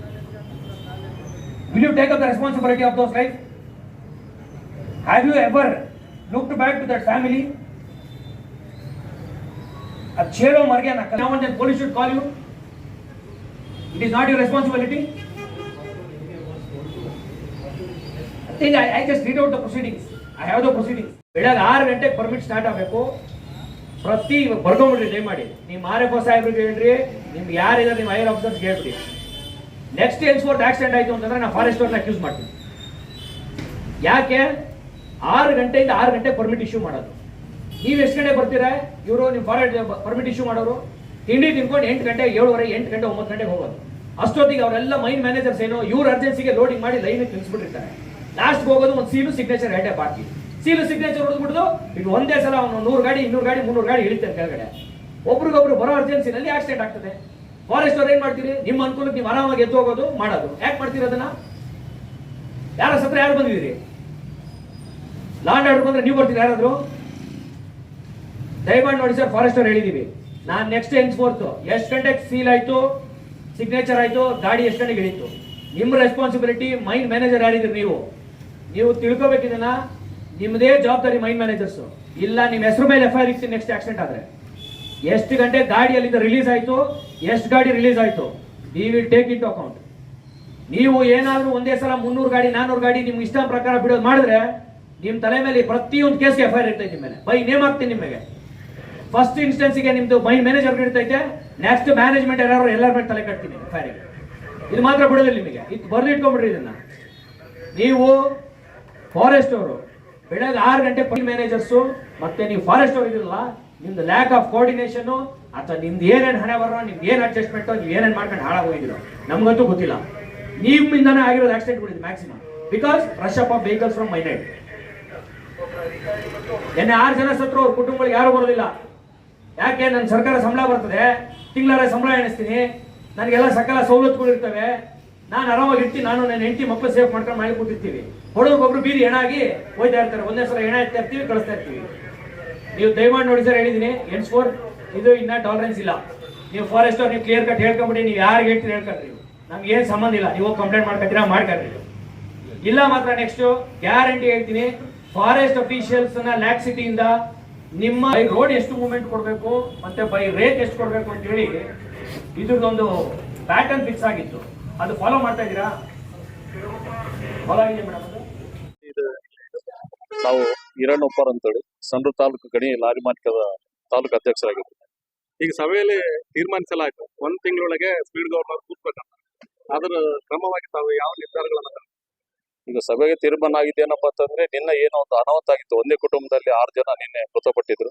Will you take up the responsibility of those lives? Have you ever looked back to that family? A chero margana. Now and then police should call you. It is not your responsibility. I I, I just read out the proceedings. I have the proceedings. ಬೆಳಗ್ಗೆ ಆರು ಗಂಟೆಗೆ permit start ಆಗಬೇಕು ಪ್ರತಿ ಬರ್ಕೊಂಬಿಡ್ರಿ ದಯಮಾಡಿ ನಿಮ್ಮ R F O ಸಾಹೇಬ್ರಿಗೆ ಹೇಳ್ರಿ ನಿಮ್ಗೆ ಯಾರಿದ್ದಾರೆ ನಿಮ್ಮ ಐ ಆಫೀಸರ್ಸ್ಗೆ ಹೇಳ್ಬಿಡಿ ನೆಕ್ಸ್ಟ್ ಎನ್ಸ್ಫೋರ್ಟ್ ಆಕ್ಸಿಡೆಂಟ್ ಆಯ್ತು ಅಂತಂದ್ರೆ ನಾನು ಫಾರೆಸ್ಟ್ ಅವ್ರನ್ನ ಅಕ್ಯೂಸ್ ಮಾಡ್ತೀನಿ. ಯಾಕೆ? ಆರು ಗಂಟೆಯಿಂದ ಆರು ಗಂಟೆ ಪರ್ಮಿಟ್ ಇಶ್ಯೂ ಮಾಡೋದು. ನೀವು ಎಷ್ಟು ಗಂಟೆ ಬರ್ತೀರಾ? ಇವರು ನಿಮ್ಮ ಫಾರೆಸ್ಟ್ ಪರ್ಮಿಟ್ ಇಶ್ಯೂ ಮಾಡೋರು. ತಿಂಡಿ ತಿನ್ಕೊಂಡು ಎಂಟು ಗಂಟೆ, ಏಳುವರೆ, ಎಂಟು ಗಂಟೆ, ಒಂಬತ್ತು ಗಂಟೆಗೆ ಹೋಗೋದು. ಅಷ್ಟೊತ್ತಿಗೆ ಅವರೆಲ್ಲ ಮೈನ್ ಮ್ಯಾನೇಜರ್ಸ್ ಏನೋ, ಇವ್ರ ಅರ್ಜೆನ್ಸಿಗೆ ಲೋಡಿಂಗ್ ಮಾಡಿ ಲೈನ್ ತಿಳಿಸ್ಬಿಟ್ಟಿರ್ತಾರೆ ಲಾಸ್ಟ್ ಹೋಗೋದು ಒಂದು ಸೀಲು ಸಿಗ್ನೇಚರ್ ಎರಡೇ ಬಾಕಿ. ಸೀಲು ಸಿಗ್ನೇಚರ್ ಹೊಡೆದ್ಬಿಟ್ಟು ಇದು ಒಂದೇ ಸಲ ಅವನು ನೂರು ಗಾಡಿ, ಇನ್ನೂರು ಗಾಡಿ, ಮುನ್ನೂರು ಗಾಡಿ ಇಳಿತಾರೆ ಕೆಳಗಡೆ. ಒಬ್ರಿಗೊಬ್ರು ಬರೋ ಅರ್ಜೆನ್ಸಿನಲ್ಲಿ ಆಕ್ಸಿಡೆಂಟ್ ಆಗ್ತದೆ. ಫಾರೆಸ್ಟ್ ಅವ್ರು ಏನ್ ಮಾಡ್ತೀರಿ? ನಿಮ್ಮ ಅನುಕೂಲಕ್ಕೆ ನೀವು ಆರಾಮಾಗಿ ಎದ್ದು ಹೋಗೋದು, ಮಾಡೋದು. ಯಾಕೆ ಮಾಡ್ತೀರಿ ಅದನ್ನ? ಯಾರ ಸತ್ರ ಯಾರು ಬಂದಿದ್ದೀರಿ? ಲಾಂಡ್ ಆರ್ಡರ್ ಬಂದ್ರೆ ನೀವು ಬರ್ತೀರಿ ಯಾರಾದ್ರು? ದಯಮಾಡಿ ನೋಡಿ ಸರ್ ಫಾರೆಸ್ಟ್ ಅವ್ರು ಹೇಳಿದೀವಿ. ನಾನು ನೆಕ್ಸ್ಟ್ ಎನ್ ಫೋರ್ತ್ ಎಷ್ಟು ಗಂಟೆಗೆ ಸೀಲ್ ಆಯ್ತು ಸಿಗ್ನೇಚರ್ ಆಯ್ತು ಗಾಡಿ ಎಷ್ಟು ಗಂಟೆಗೆ ಇಳಿತು? ನಿಮ್ಮ ರೆಸ್ಪಾನ್ಸಿಬಿಲಿಟಿ ಮೈನ್ ಮ್ಯಾನೇಜರ್ ಯಾರಿದ್ದೀರಿ ನೀವು? ನೀವು ತಿಳ್ಕೊಬೇಕಿದನ್ನ ನಿಮ್ಮದೇ ಜವಾಬ್ದಾರಿ ಮೈನ್ ಮ್ಯಾನೇಜರ್ಸ್ ಇಲ್ಲ, ನಿಮ್ಮ ಹೆಸರು ಮೇಲೆ ಎಫ್ ಐ ನೆಕ್ಸ್ಟ್ ಆಕ್ಸಿಡೆಂಟ್ ಆದ್ರೆ. ಎಷ್ಟು ಗಂಟೆ ಗಾಡಿ ಅಲ್ಲಿಂದ ರಿಲೀಸ್ ಆಯ್ತು? ಎಷ್ಟು ಗಾಡಿ ರಿಲೀಸ್ ಆಯ್ತು? We will take it account ನೀವು ಏನಾದರೂ ಒಂದೇ ಸಲ ಮುನ್ನೂರು ಗಾಡಿ, ನಾನೂರು ಗಾಡಿ ನಿಮ್ಗೆ ಇಷ್ಟ ಪ್ರಕಾರ ಬಿಡೋದು ಮಾಡಿದ್ರೆ ನಿಮ್ಮ ತಲೆ ಮೇಲೆ ಪ್ರತಿಯೊಂದು ಕೇಸ್ಗೆ ಎಫ್ ಐ ಆರ್ ಇರ್ತೈತೆ ನಿಮ್ಮ ಮೇಲೆ. ಬೈ ನೇಮ್ ಹಾಕ್ತೀನಿ ನಿಮಗೆ. ಫಸ್ಟ್ ಇನ್ಸ್ಟೆನ್ಸ್ಗೆ ನಿಮ್ದು ಬೈ ಮ್ಯಾನೇಜರ್ ಇರ್ತೈತೆ. ನೆಕ್ಸ್ಟ್ ಮ್ಯಾನೇಜ್ಮೆಂಟ್ ಯಾರು ಎಲ್ಲರ ಮೇಲೆ ತಲೆ ಕಟ್ತೀನಿ ಎಫ್ ಐ ಇದು ಮಾತ್ರ ಬಿಡೋದಿಲ್ಲ ನಿಮಗೆ. ಇದು ಬರ್ದಿಟ್ಕೊಂಡ್ಬಿಡ್ರಿ ಇದನ್ನ. ನೀವು ಫಾರೆಸ್ಟ್ ಅವರು, ಬೆಳಗ್ಗೆ ಆರು ಗಂಟೆ ಪೈ ಮ್ಯಾನೇಜರ್ಸು ಮತ್ತೆ ನೀವು ಫಾರೆಸ್ಟ್ ಅವರು ಇದಿರಲ್ಲ ನಿಮ್ದು ಲ್ಯಾಕ್ ಆಫ್ ಕೋಆರ್ಡಿನೇಷನ್ ಅಥವಾ ನಿಮ್ದು ಏನೇನು ಹಣೆ ಬರೋ ನಿಮ್ಗೆ ಏನು ಅಡ್ಜಸ್ಟ್ಮೆಂಟ್ ನೀವು ಏನೇನು ಮಾಡ್ಕೊಂಡು ಹಾಳಾಗೋಗಿದ್ರು ನಮಗಂತೂ ಗೊತ್ತಿಲ್ಲ. ನಿಮ್ಮಿಂದನೇ ಆಗಿರೋದು ಆಕ್ಸಿಡೆಂಟ್ಗಳಿದೆ maximum because rush up of vehicles from ಮೈನೈಟ್ ನಿನ್ನೆ ಆರು ಜನ ಸತ್ರು ಅವ್ರ ಕುಟುಂಬಗಳಿಗೆ ಯಾರು ಬರೋದಿಲ್ಲ. ಯಾಕೆ? ನನ್ನ ಸರ್ಕಾರ ಸಂಬಳ ಬರ್ತದೆ. ತಿಂಗಳ ಸಂಬಳ ಎಣಿಸ್ತೀನಿ. ನನಗೆಲ್ಲ ಸಕಲ ಸವಲತ್ತುಗಳು ಇರ್ತವೆ. ನಾನು ಆರಾಮಾಗಿ ಇರ್ತೀನಿ. ನಾನು ನನ್ನ ಹೆಂಡತಿ ಮಕ್ಕಳು ಸೇಫ್ ಮಾಡ್ಕೊಂಡು ಮಾಡಿ ಕೂತಿರ್ತೀವಿ. ಹೊಡೋರ್ಗೊಬ್ರು ಬೀದಿ ಹೆಣಾಗಿ ಹೋಯ್ತಾ ಇರ್ತಾರೆ. ಒಂದೇ ಸಲ ಹೆಣ ಎತ್ತಾ ಇರ್ತೀವಿ, ಕಳಿಸ್ತಾ ಇರ್ತೀವಿ. ನೀವು ದಯಮಾಡಿ ನೋಡಿ ಸರ್ ಹೇಳಿದ್ದೀನಿ ಎನ್ಸ್ ಫೋರ್ ಇದು ಇನ್ನ ಟಾಲರೆನ್ಸ್ ಇಲ್ಲ. ನೀವು ಫಾರೆಸ್ಟ್ ಅವ್ರು ನೀವು ಕ್ಲಿಯರ್ ಕಟ್ ಹೇಳ್ಕೊಂಬಿಡಿ, ನೀವು ಯಾರಿಗೆ ಹೇಳ್ತೀರಿ ಹೇಳ್ಕೊಳ್ರಿ ನೀವು. ನಮ್ಗೆ ಏನು ಸಂಬಂಧ ಇಲ್ಲ, ನೀವು ಕಂಪ್ಲೇಂಟ್ ಮಾಡ್ಕೊತೀರಾ, ಮಾಡ್ಕೊಳ್ರಿ ಇಲ್ಲ ಮಾತ್ರ ನೆಕ್ಸ್ಟ್ ಗ್ಯಾರಂಟಿ ಹೇಳ್ತೀನಿ ಫಾರೆಸ್ಟ್ ಅಫಿಷಿಯಲ್ಸ್ ಲ್ಯಾಕ್ ಸಿಟಿಯಿಂದ ನಿಮ್ಮ ರೋಡ್ ಎಷ್ಟು ಮೂವ್ಮೆಂಟ್ ಕೊಡಬೇಕು, ಮತ್ತೆ ಬೈ ರೇಟ್ ಎಷ್ಟು ಕೊಡಬೇಕು ಅಂತ ಹೇಳಿ ಇದ್ರದ್ದೊಂದು ಪ್ಯಾಟರ್ನ್ ಫಿಕ್ಸ್ ಆಗಿತ್ತು. ಅದು ಫಾಲೋ ಮಾಡ್ತಾ ಇದ್ದೀರಾ? ಫಾಲೋ ಆಗಿದೆ ಮೇಡಮ್ ನಾವು ಹಿರಣ್ಣಪ್ಪರ್ ಅಂತೇಳಿ ಸಂಡೂರು ತಾಲೂಕು ಗಣಿ ಲಾರಿ ಮಾಲೀಕದ ತಾಲೂಕು ಅಧ್ಯಕ್ಷರಾಗಿದ್ದರು. ಈಗ ಸಭೆಯಲ್ಲಿ ತೀರ್ಮಾನಿಸಲಾಯ್ತು. ಒಂದ್ ತಿಂಗಳೊಳಗೆ ಸ್ಪೀಡ್ ಗವರ್ನರ್ ಕೂತ್ಬೇಕಂತ ಅದರ ಕ್ರಮವಾಗಿ ತಾವು ಯಾವ ನಿರ್ಧಾರಗಳನ್ನ? ಈಗ ಸಭೆಗೆ ತೀರ್ಮಾನ ಆಗಿದೆ ಏನಪ್ಪಾ ಅಂತಂದ್ರೆ ನಿನ್ನೆ ಏನೋ ಒಂದು ಅನಾಹುತ ಆಗಿತ್ತು. ಒಂದೇ ಕುಟುಂಬದಲ್ಲಿ ಆರು ಜನ ನಿನ್ನೆ ಮೃತಪಟ್ಟಿದ್ರು.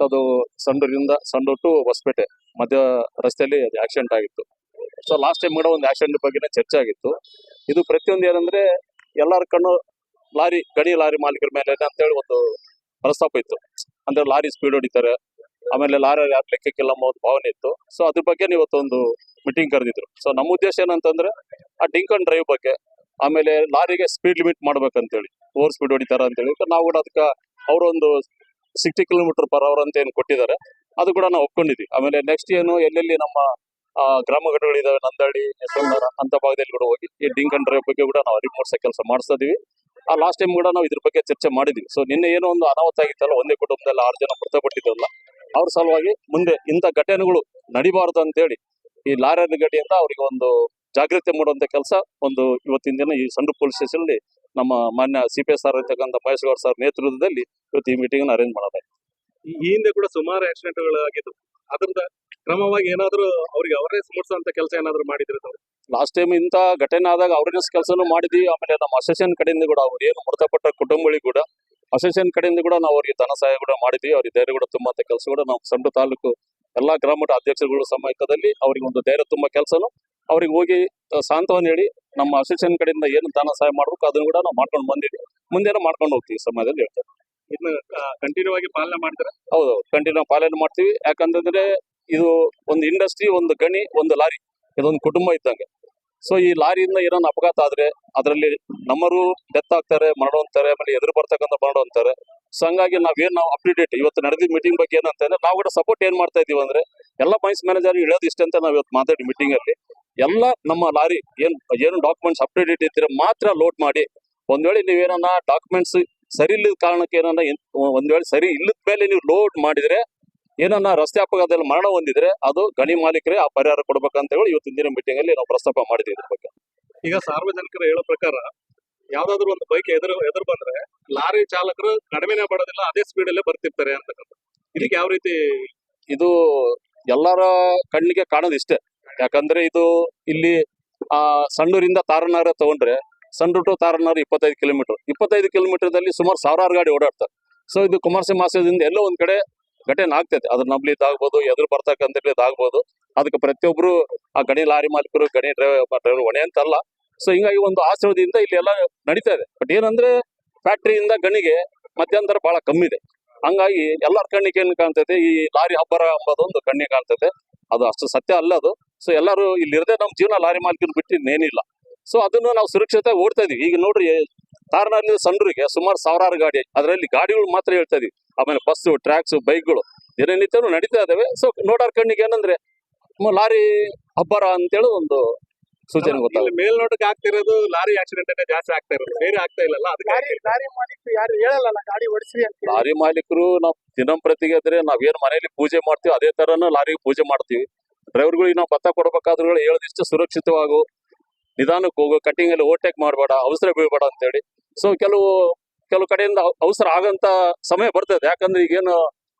ಸೊ ಅದು ಸಂಡೂರಿಂದ ಸಂಡೂರು ಟು ಹೊಸಪೇಟೆ ಮಧ್ಯ ರಸ್ತೆಯಲ್ಲಿ ಅದು ಆಕ್ಸಿಡೆಂಟ್ ಆಗಿತ್ತು. ಸೊ ಲಾಸ್ಟ್ ಟೈಮ್ ಕೂಡ ಒಂದು ಆಕ್ಸಿಡೆಂಟ್ ಬಗ್ಗೆನೇ ಚರ್ಚೆ ಆಗಿತ್ತು. ಇದು ಪ್ರತಿಯೊಂದು ಏನಂದ್ರೆ ಎಲ್ಲರ ಕಣ್ಣು ಲಾರಿ ಗಣಿ ಲಾರಿ ಮಾಲೀಕರ ಮೇಲೆ ಅಂತೇಳಿ ಒಂದು ಪ್ರಸ್ತಾಪ ಇತ್ತು. ಅಂದ್ರೆ ಲಾರಿ ಸ್ಪೀಡ್ ಹೊಡಿತಾರೆ, ಆಮೇಲೆ ಲಾರಿ ಯಾರು ಲೆಕ್ಕಕ್ಕಿಲ್ಲ ಅನ್ನೋ ಒಂದು ಭಾವನೆ ಇತ್ತು. ಸೊ ಅದ್ರ ಬಗ್ಗೆ ಇವತ್ತೊಂದು ಮೀಟಿಂಗ್ ಕರೆದಿದ್ರು. ಸೊ ನಮ್ಮ ಉದ್ದೇಶ ಏನಂತಂದ್ರೆ, ಆ ಡಿಂಕ್ ಅಂಡ್ ಡ್ರೈವ್ ಬಗ್ಗೆ, ಆಮೇಲೆ ಲಾರಿಗೆ ಸ್ಪೀಡ್ ಲಿಮಿಟ್ ಮಾಡ್ಬೇಕಂತೇಳಿ, ಓವರ್ ಸ್ಪೀಡ್ ಹೊಡಿತಾರ ಅಂತೇಳಿ. ನಾವು ಕೂಡ ಅದಕ್ಕೆ ಅವರೊಂದು ಸಿಕ್ಸ್ಟಿ ಕಿಲೋಮೀಟರ್ ಪರ್ ಅವರ್ ಅಂತ ಏನು ಕೊಟ್ಟಿದ್ದಾರೆ. ಅದು ಕೂಡ ನಾವು ಒಪ್ಕೊಂಡಿದ್ವಿ ಆಮೇಲೆ ನೆಕ್ಸ್ಟ್ ಏನು, ಎಲ್ಲೆಲ್ಲಿ ನಮ್ಮ ಗ್ರಾಮ ಘಟಕಗಳಿದಾವೆ ನಂದಳ್ಳಿ ಯಶವಂತರ ಅಂತ ಭಾಗದಲ್ಲಿ ಕೂಡ ಹೋಗಿ ಈ ಡಿಂಕ್ ಅಂಡ್ ಡ್ರೈವ್ ಬಗ್ಗೆ ಕೂಡ ನಾವು ಅರಿವು ಕೆಲಸ ಮಾಡಿಸ್ತಾ ಇದೀವಿ. ಆ ಲಾಸ್ಟ್ ಟೈಮ್ ಕೂಡ ನಾವು ಇದ್ರ ಬಗ್ಗೆ ಚರ್ಚೆ ಮಾಡಿದ್ವಿ. ಸೊ ನಿನ್ನೆ ಏನೋ ಒಂದು ಅನಾಹುತ ಆಗಿತ್ತಲ್ಲ ಒಂದೇ ಕುಟುಂಬದಲ್ಲಿ ಆರು ಜನ ಮೃತಪಟ್ಟಿದ್ದಲ್ಲ ಅವ್ರ ಸಲುವಾಗಿ ಮುಂದೆ ಇಂಥ ಘಟನೆಗಳು ನಡಿಬಾರದು ಅಂತೇಳಿ ಈ ಲಾರಿ ಗಡಿಯಿಂದ ಅವರಿಗೆ ಒಂದು ಜಾಗೃತಿ ಮೂಡುವಂತ ಕೆಲಸ ಒಂದು ಇವತ್ತಿನ ದಿನ ಈ ಸಂಡು ಪೊಲೀಸ್ ಸ್ಟೇಷನ್ ನಮ್ಮ ಮಾನ್ಯ ಸಿ ಪಿ ಎಸ್ ಆರ್ ಇರ್ತಕ್ಕಂಥ ಮಹೇಶ್ ಸರ್ ನೇತೃತ್ವದಲ್ಲಿ ಇವತ್ತು ಈ ಮೀಟಿಂಗ್ ಅರೇಂಜ್ ಮಾಡೋದಾಯ್ತು ಈ ಹಿಂದೆ ಕೂಡ ಸುಮಾರು ಆಕ್ಸಿಡೆಂಟ್ಗಳು ಅದರಿಂದ ಕ್ರಮವಾಗಿ ಏನಾದರೂ ಅವರಿಗೆ ಅವರೇ ಸ್ಮರಿಸುವಂತ ಕೆಲಸ ಏನಾದರೂ ಮಾಡಿದ್ರೆ ಲಾಸ್ಟ್ ಟೈಮ್ ಇಂಥ ಘಟನೆ ಆದಾಗ ಅವೇರ್ನೆಸ್ ಕೆಲಸನೂ ಮಾಡಿದ್ವಿ. ಆಮೇಲೆ ನಮ್ಮ ಅಸೋಸಿಯೇಷನ್ ಕಡೆಯಿಂದ ಕೂಡ ಅವ್ರು ಏನು ಮೃತಪಟ್ಟ ಕುಟುಂಬಗಳಿಗೆ ಕೂಡ ಅಸೋಸಿಯೇಷನ್ ಕಡೆಯಿಂದ ಕೂಡ ನಾವು ಅವರಿಗೆ ಧನ ಸಹಾಯ ಕೂಡ ಮಾಡಿದ್ವಿ. ಅವ್ರಿಗೆ ಧೈರ್ಯ ಕೂಡ ತುಂಬಾ ಕೆಲಸ ಕೂಡ ನಾವು ಸಂಡು ತಾಲೂಕು ಎಲ್ಲಾ ಗ್ರಾಮ ಮಟ್ಟ ಅಧ್ಯಕ್ಷರುಗಳ ಸಮೇತದಲ್ಲಿ ಅವರಿಗೆ ಒಂದು ಧೈರ್ಯ ತುಂಬ ಕೆಲಸನು ಅವ್ರಿಗೆ ಹೋಗಿ ಸಾಂತ್ವನ ಹೇಳಿ ನಮ್ಮ ಅಸೋಸಿಯೇಷನ್ ಕಡೆಯಿಂದ ಏನು ಧನ ಸಹಾಯ ಮಾಡಬೇಕು ಅದನ್ನು ಕೂಡ ನಾವು ಮಾಡ್ಕೊಂಡು ಬಂದಿದ್ವಿ. ಮುಂದೇನೋ ಮಾಡ್ಕೊಂಡು ಹೋಗ್ತೀವಿ ಸಮಯದಲ್ಲಿ ಹೇಳ್ತಾರೆ ಇನ್ನು ಕಂಟಿನ್ಯೂ ಆಗಿ ಪಾಲನೆ ಮಾಡ್ತಾರೆ? ಹೌದು ಕಂಟಿನ್ಯೂ ಪಾಲನೆ ಮಾಡ್ತೀವಿ. ಯಾಕಂತಂದ್ರೆ ಇದು ಒಂದು ಇಂಡಸ್ಟ್ರಿ ಒಂದು ಗಣಿ ಒಂದು ಲಾರಿ ಇದೊಂದು ಕುಟುಂಬ ಇದ್ದಂಗೆ. ಸೊ ಈ ಲಾರಿಯಿಂದ ಏನೋ ಅಪಘಾತ ಆದ್ರೆ ಅದರಲ್ಲಿ ನಮ್ಮರು ಡೆತ್ ಆಗ್ತಾರೆ ಮರಣ ಅಂತಾರೆ, ಆಮೇಲೆ ಎದುರು ಬರ್ತಕ್ಕಂಥ ಮರಣ ಅಂತಾರೆ. ಸೊ ಹಂಗಾಗಿ ನಾವೇನ್ ನಾವು ಅಪ್ ಟು ಡೇಟ್ ಇವತ್ತು ನಡೆದ ಮೀಟಿಂಗ್ ಬಗ್ಗೆ ಏನಂತಂದ್ರೆ ನಾವು ಕೂಡ ಸಪೋರ್ಟ್ ಏನ್ ಮಾಡ್ತಾ ಇದೀವಿ ಅಂದ್ರೆ ಎಲ್ಲ ಮೈನ್ಸ್ ಮ್ಯಾನೇಜರ್ ಹೇಳೋದು ಇಷ್ಟ ಅಂತ ನಾವು ಇವತ್ತು ಮಾತಾಡಿ ಮೀಟಿಂಗ್ ಅಲ್ಲಿ ಎಲ್ಲ ನಮ್ಮ ಲಾರಿ ಏನ್, ಏನು ಡಾಕ್ಯುಮೆಂಟ್ಸ್ ಅಪ್ ಟು ಇದ್ರೆ ಮಾತ್ರ ಲೋಡ್ ಮಾಡಿ ಒಂದ್ ವೇಳೆ ನೀವೇನ ಡಾಕ್ಯುಮೆಂಟ್ಸ್ ಸರಿ ಇಲ್ಲದ ಕಾರಣಕ್ಕೆ ಏನನ್ನ ಏನ್- ಒಂದ್ ವೇಳೆ ಸರಿ ಇಲ್ಲದ ಮೇಲೆ ನೀವು ಲೋಡ್ ಮಾಡಿದ್ರೆ ಏನನ್ನ ರಸ್ತೆ ಅಪಘಾತದಲ್ಲಿ ಮರಣ ಹೊಂದಿದ್ರೆ ಅದು ಗಣಿ ಮಾಲೀಕರೇ ಆ ಪರಿಹಾರ ಕೊಡ್ಬೇಕಂತ ಹೇಳಿ ಇವತ್ತು ದಿನ ಮೀಟಿಂಗ್ ಅಲ್ಲಿ ನಾವು ಪ್ರಸ್ತಾಪ ಮಾಡಿದ್ವಿ ಇದ್ರ ಬಗ್ಗೆ. ಈಗ ಸಾರ್ವಜನಿಕರು ಹೇಳೋ ಪ್ರಕಾರ ಯಾವ್ದಾದ್ರು ಒಂದು ಬೈಕ್ ಎದುರು ಎದುರು ಬಂದ್ರೆ ಲಾರಿ ಚಾಲಕರು ಕಡಿಮೆನೆ ಮಾಡೋದಿಲ್ಲ ಅದೇ ಸ್ಪೀಡ್ ಅಲ್ಲೇ ಬರ್ತಿರ್ತಾರೆ ಅಂತಕ್ಕಂಥ ಇದಕ್ಕೆ ಯಾವ ರೀತಿ? ಇದು ಎಲ್ಲರ ಕಣ್ಣಿಗೆ ಕಾಣೋದು ಇಷ್ಟೇ. ಯಾಕಂದ್ರೆ ಇದು ಇಲ್ಲಿ ಆ ಸಣ್ಣೂರಿಂದ ತಾರನಾರ ತಗೊಂಡ್ರೆ ಸಣ್ಣ ಟು ತಾರನಾರ ಇಪ್ಪತ್ತೈದು ಕಿಲೋಮೀಟರ್ ಇಪ್ಪತ್ತೈದು ಕಿಲೋಮೀಟರ್ ದಲ್ಲಿ ಸುಮಾರು ಸಾವಿರಾರು ಗಾಡಿ ಓಡಾಡ್ತಾರೆ. ಸೊ ಇದು ಕುಮಾರಸಿ ಮಾಸದಿಂದ ಎಲ್ಲೋ ಒಂದ್ ಕಡೆ ಘಟನೆ ಆಗ್ತೈತೆ. ಅದ್ರ ನಬ್ಲಿದ್ದಾಗ್ಬೋದು ಎದುರು ಬರ್ತಕ್ಕಂಥದ್ದಾಗ್ಬೋದು ಅದಕ್ಕೆ ಪ್ರತಿಯೊಬ್ರು ಆ ಗಣಿ ಲಾರಿ ಮಾಲೀಕರು, ಗಣಿ ಡ್ರೈವರ್ ಹೊಣೆ ಅಂತಲ್ಲ. ಸೊ ಹಿಂಗಾಗಿ ಒಂದು ಆಶ್ರಯದಿಂದ ಇಲ್ಲಿ ಎಲ್ಲ ನಡೀತಾ ಇದೆ. ಬಟ್ ಏನಂದ್ರೆ ಫ್ಯಾಕ್ಟ್ರಿಯಿಂದ ಗಣಿಗೆ ಮಧ್ಯಂತರ ಬಹಳ ಕಮ್ಮಿ ಇದೆ ಹಂಗಾಗಿ ಎಲ್ಲರ ಕಣ್ಣಿಗೆ ಏನ್ ಕಾಣ್ತೈತೆ, ಈ ಲಾರಿ ಹಬ್ಬರ ಅಂಬೋದೊಂದು ಕಣ್ಣಿಗೆ ಕಾಣ್ತೈತೆ. ಅದು ಅಷ್ಟು ಸತ್ಯ ಅಲ್ಲ ಅದು. ಸೊ ಎಲ್ಲರೂ ಇಲ್ಲಿ ಇರದೆ ನಮ್ಮ ಜೀವನ ಲಾರಿ ಮಾಲೀಕರು ಬಿಟ್ಟು ಇನ್ನೇನಿಲ್ಲ ಸೊ ಅದನ್ನು ನಾವು ಸುರಕ್ಷತೆ ಓಡ್ತಾ ಇದೀವಿ. ಈಗ ನೋಡ್ರಿ ತಾರನಲ್ಲಿ ಸಣ್ಣರಿಗೆ ಸುಮಾರು ಸಾವಿರಾರು ಗಾಡಿ ಅದರಲ್ಲಿ ಗಾಡಿಗಳು ಮಾತ್ರ ಹೇಳ್ತಾ ಇದೀವಿ. ಆಮೇಲೆ ಬಸ್ಸು ಟ್ರ್ಯಾಕ್ಸ್ ಬೈಕ್ಗಳು ದಿನನಿತ್ಯನೂ ನಡೀತಾ ಇದಾವೆ. ಸೊ ನೋಡಾರ್ ಕಣ್ಣಿಗೆ ಏನಂದ್ರೆ ಲಾರಿ ಅಂತ ಅಂತೇಳಿ ಒಂದು ಸೂಚನೆ ಗೊತ್ತಾಗ ಮೇಲ್ನೋಟಕ್ಕೆ ಆಗ್ತಿರೋದು ಲಾರಿ ಆಕ್ಸಿಡೆಂಟ್ ಜಾಸ್ತಿ ಆಗ್ತಾ ಇರೋದು. ಬೇರೆ ಆಗ್ತಾ ಇಲ್ಲ ಅದಕ್ಕೆ ಗಾಡಿ ಮಾಲೀಕರು ಯಾರು ಹೇಳಲ್ಲ ಗಾಡಿ ಓಡಿಸಿ ಅಂತ ಲಾರಿ ಮಾಲೀಕರು ನಾವು ದಿನಂಪ್ರತಿಗೆ ಆದ್ರೆ ನಾವೇನ್ ಮನೆಯಲ್ಲಿ ಪೂಜೆ ಮಾಡ್ತೀವಿ ಅದೇ ತರನ ಲಾರಿ ಪೂಜೆ ಮಾಡ್ತೀವಿ. ಡ್ರೈವರ್ಗಳಿಗೆ ನಾವು ಭತ್ತ ಕೊಡ್ಬೇಕಾದ್ರೂ ಹೇಳೋದಿಷ್ಟು ಸುರಕ್ಷಿತವಾಗು ನಿಧಾನಕ್ಕೆ ಹೋಗು ಕಟ್ಟಿಂಗ್ ಅಲ್ಲಿ ಓವರ್ಟೇಕ್ ಮಾಡಬೇಡ ಅವಸರ ಬೀಳ್ಬೇಡ ಅಂತೇಳಿ ಸೊ ಕೆಲವು ಕೆಲವು ಕಡೆಯಿಂದ ಅವ- ಅವಸರ ಆಗಂತ ಸಮಯ ಬರ್ತದೆ. ಯಾಕಂದ್ರೆ ಈಗೇನು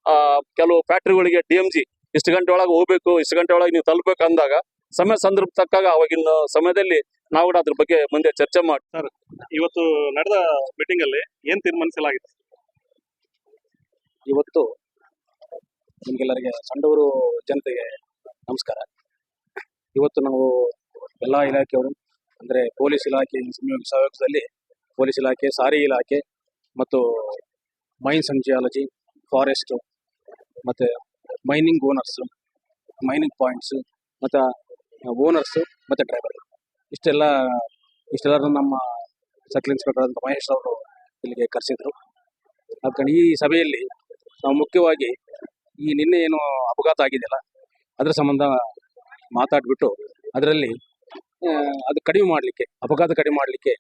ಆ ಕೆಲವು ಫ್ಯಾಕ್ಟ್ರಿಗಳಿಗೆ ಡಿ ಎಂ ಜಿ ಇಷ್ಟು ಗಂಟೆ ಒಳಗೆ ಹೋಗ್ಬೇಕು ಇಷ್ಟು ಗಂಟೆ ಒಳಗೆ ನೀವು ತಲುಪಬೇಕು ಅಂದಾಗ ಸಮಯ ಸಂದರ್ಭ ತಕ್ಕಾಗ ಅವಾಗಿನ ಸಮಯದಲ್ಲಿ ನಾವು ಕೂಡ ಅದ್ರ ಬಗ್ಗೆ ಮುಂದೆ ಚರ್ಚೆ ಮಾಡಿ ಇವತ್ತು ನಡೆದ ಮೀಟಿಂಗ್ ಅಲ್ಲಿ ಏನ್ ತೀರ್ಮಾನಿಸಲಾಗಿದೆ? ಇವತ್ತು ನಿಮಗೆಲ್ಲರಿಗೆ ಸಂಡೂರು ಜನತೆಗೆ ನಮಸ್ಕಾರ. ಇವತ್ತು ನಾವು ಎಲ್ಲ ಇಲಾಖೆಯವರು ಅಂದ್ರೆ ಪೊಲೀಸ್ ಇಲಾಖೆ ಸಂಯೋಗ ಸಹಯೋಗದಲ್ಲಿ ಪೊಲೀಸ್ ಇಲಾಖೆ, ಸಾರಿಗೆ ಇಲಾಖೆ ಮತ್ತು ಮೈನ್ಸ್ ಅಂಡ್ ಜಿಯಾಲಜಿ ಫಾರೆಸ್ಟು ಮತ್ತು ಮೈನಿಂಗ್ ಓನರ್ಸು, ಮೈನಿಂಗ್ ಪಾಯಿಂಟ್ಸು ಮತ್ತು ಓನರ್ಸು ಮತ್ತು ಡ್ರೈವರ್. ಇಷ್ಟೆಲ್ಲ ಇಷ್ಟೆಲ್ಲರೂ ನಮ್ಮ ಸರ್ಕಲ್ ಇನ್ಸ್ಪೆಕ್ಟರ್ ಅಂತ ಮಹೇಶ್ ಅವರು ಇಲ್ಲಿಗೆ ಕರೆಸಿದ್ರು. ಅದಕ್ಕೆ ಈ ಸಭೆಯಲ್ಲಿ ನಾವು ಮುಖ್ಯವಾಗಿ ಈ ನಿನ್ನೆ ಏನು ಅಪಘಾತ ಆಗಿದೆಯಲ್ಲ, ಅದರ ಸಂಬಂಧ ಮಾತಾಡಿಬಿಟ್ಟು, ಅದರಲ್ಲಿ ಅದು ಕಡಿಮೆ ಮಾಡಲಿಕ್ಕೆ, ಅಪಘಾತ ಕಡಿಮೆ ಮಾಡಲಿಕ್ಕೆ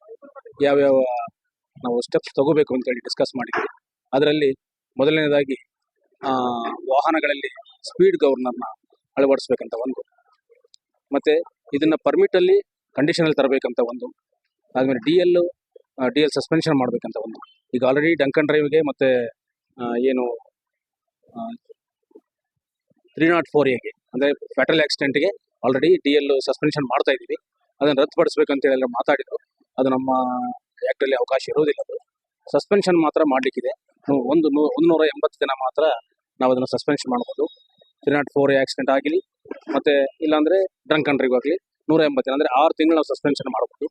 ಯಾವ್ಯಾವ ನಾವು ಸ್ಟೆಪ್ಸ್ ತಗೋಬೇಕು ಅಂತೇಳಿ ಡಿಸ್ಕಸ್ ಮಾಡಿದ್ವಿ. ಅದರಲ್ಲಿ ಮೊದಲನೇದಾಗಿ ವಾಹನಗಳಲ್ಲಿ ಸ್ಪೀಡ್ ಗವರ್ನರ್ನ ಅಳವಡಿಸ್ಬೇಕಂತ ಒಂದು, ಮತ್ತೆ ಇದನ್ನ ಪರ್ಮಿಟಲ್ಲಿ ಅಲ್ಲಿ ಕಂಡೀಷನ್ ಅಲ್ಲಿ ತರಬೇಕಂತ ಒಂದು, ಆದಮೇಲೆ D L D L suspension ಮಾಡಬೇಕಂತ ಒಂದು. ಈಗ ಆಲ್ರೆಡಿ ಡಂಕನ್ ಡ್ರೈವ್ಗೆ ಮತ್ತೆ ಏನು ತ್ರೀ ನಾಟ್ ಫೋರ್ ಎಗೆ ಅಂದರೆ ಫೆಟಲ್ ಆಕ್ಸಿಡೆಂಟ್ಗೆ ಆಲ್ರೆಡಿ ಡಿ ಎಲ್ ಸಸ್ಪೆನ್ಷನ್ ಮಾಡ್ತಾ ಇದ್ದೀವಿ. ಅದನ್ನು ರದ್ದುಪಡಿಸ್ಬೇಕಂತೇಳಿ ಎಲ್ಲ ಮಾತಾಡಿದ್ರು. ಅದು ನಮ್ಮ ಆ್ಯಕ್ಟಲ್ಲಿ ಅವಕಾಶ ಇರೋದಿಲ್ಲ ಅದು. ಸಸ್ಪೆನ್ಷನ್ ಮಾತ್ರ ಮಾಡಲಿಕ್ಕಿದೆ. ಒಂದು ನೂ ಒಂದು ನೂರ ಎಂಬತ್ತು ದಿನ ಮಾತ್ರ ನಾವು ಅದನ್ನು ಸಸ್ಪೆನ್ಷನ್ ಮಾಡ್ಬೋದು. ತ್ರೀ ನಾಟ್ ಫೋರ್ ಆಕ್ಸಿಡೆಂಟ್ ಆಗಲಿ, ಮತ್ತು ಇಲ್ಲಾಂದರೆ ಡ್ರಂಕ್ ಡ್ರೈವ್ ಆಗಲಿ, ನೂರ ಎಂಬತ್ತು ದಿನ, ಅಂದರೆ ಆರು ತಿಂಗಳು ನಾವು ಸಸ್ಪೆನ್ಷನ್ ಮಾಡ್ಬೋದು.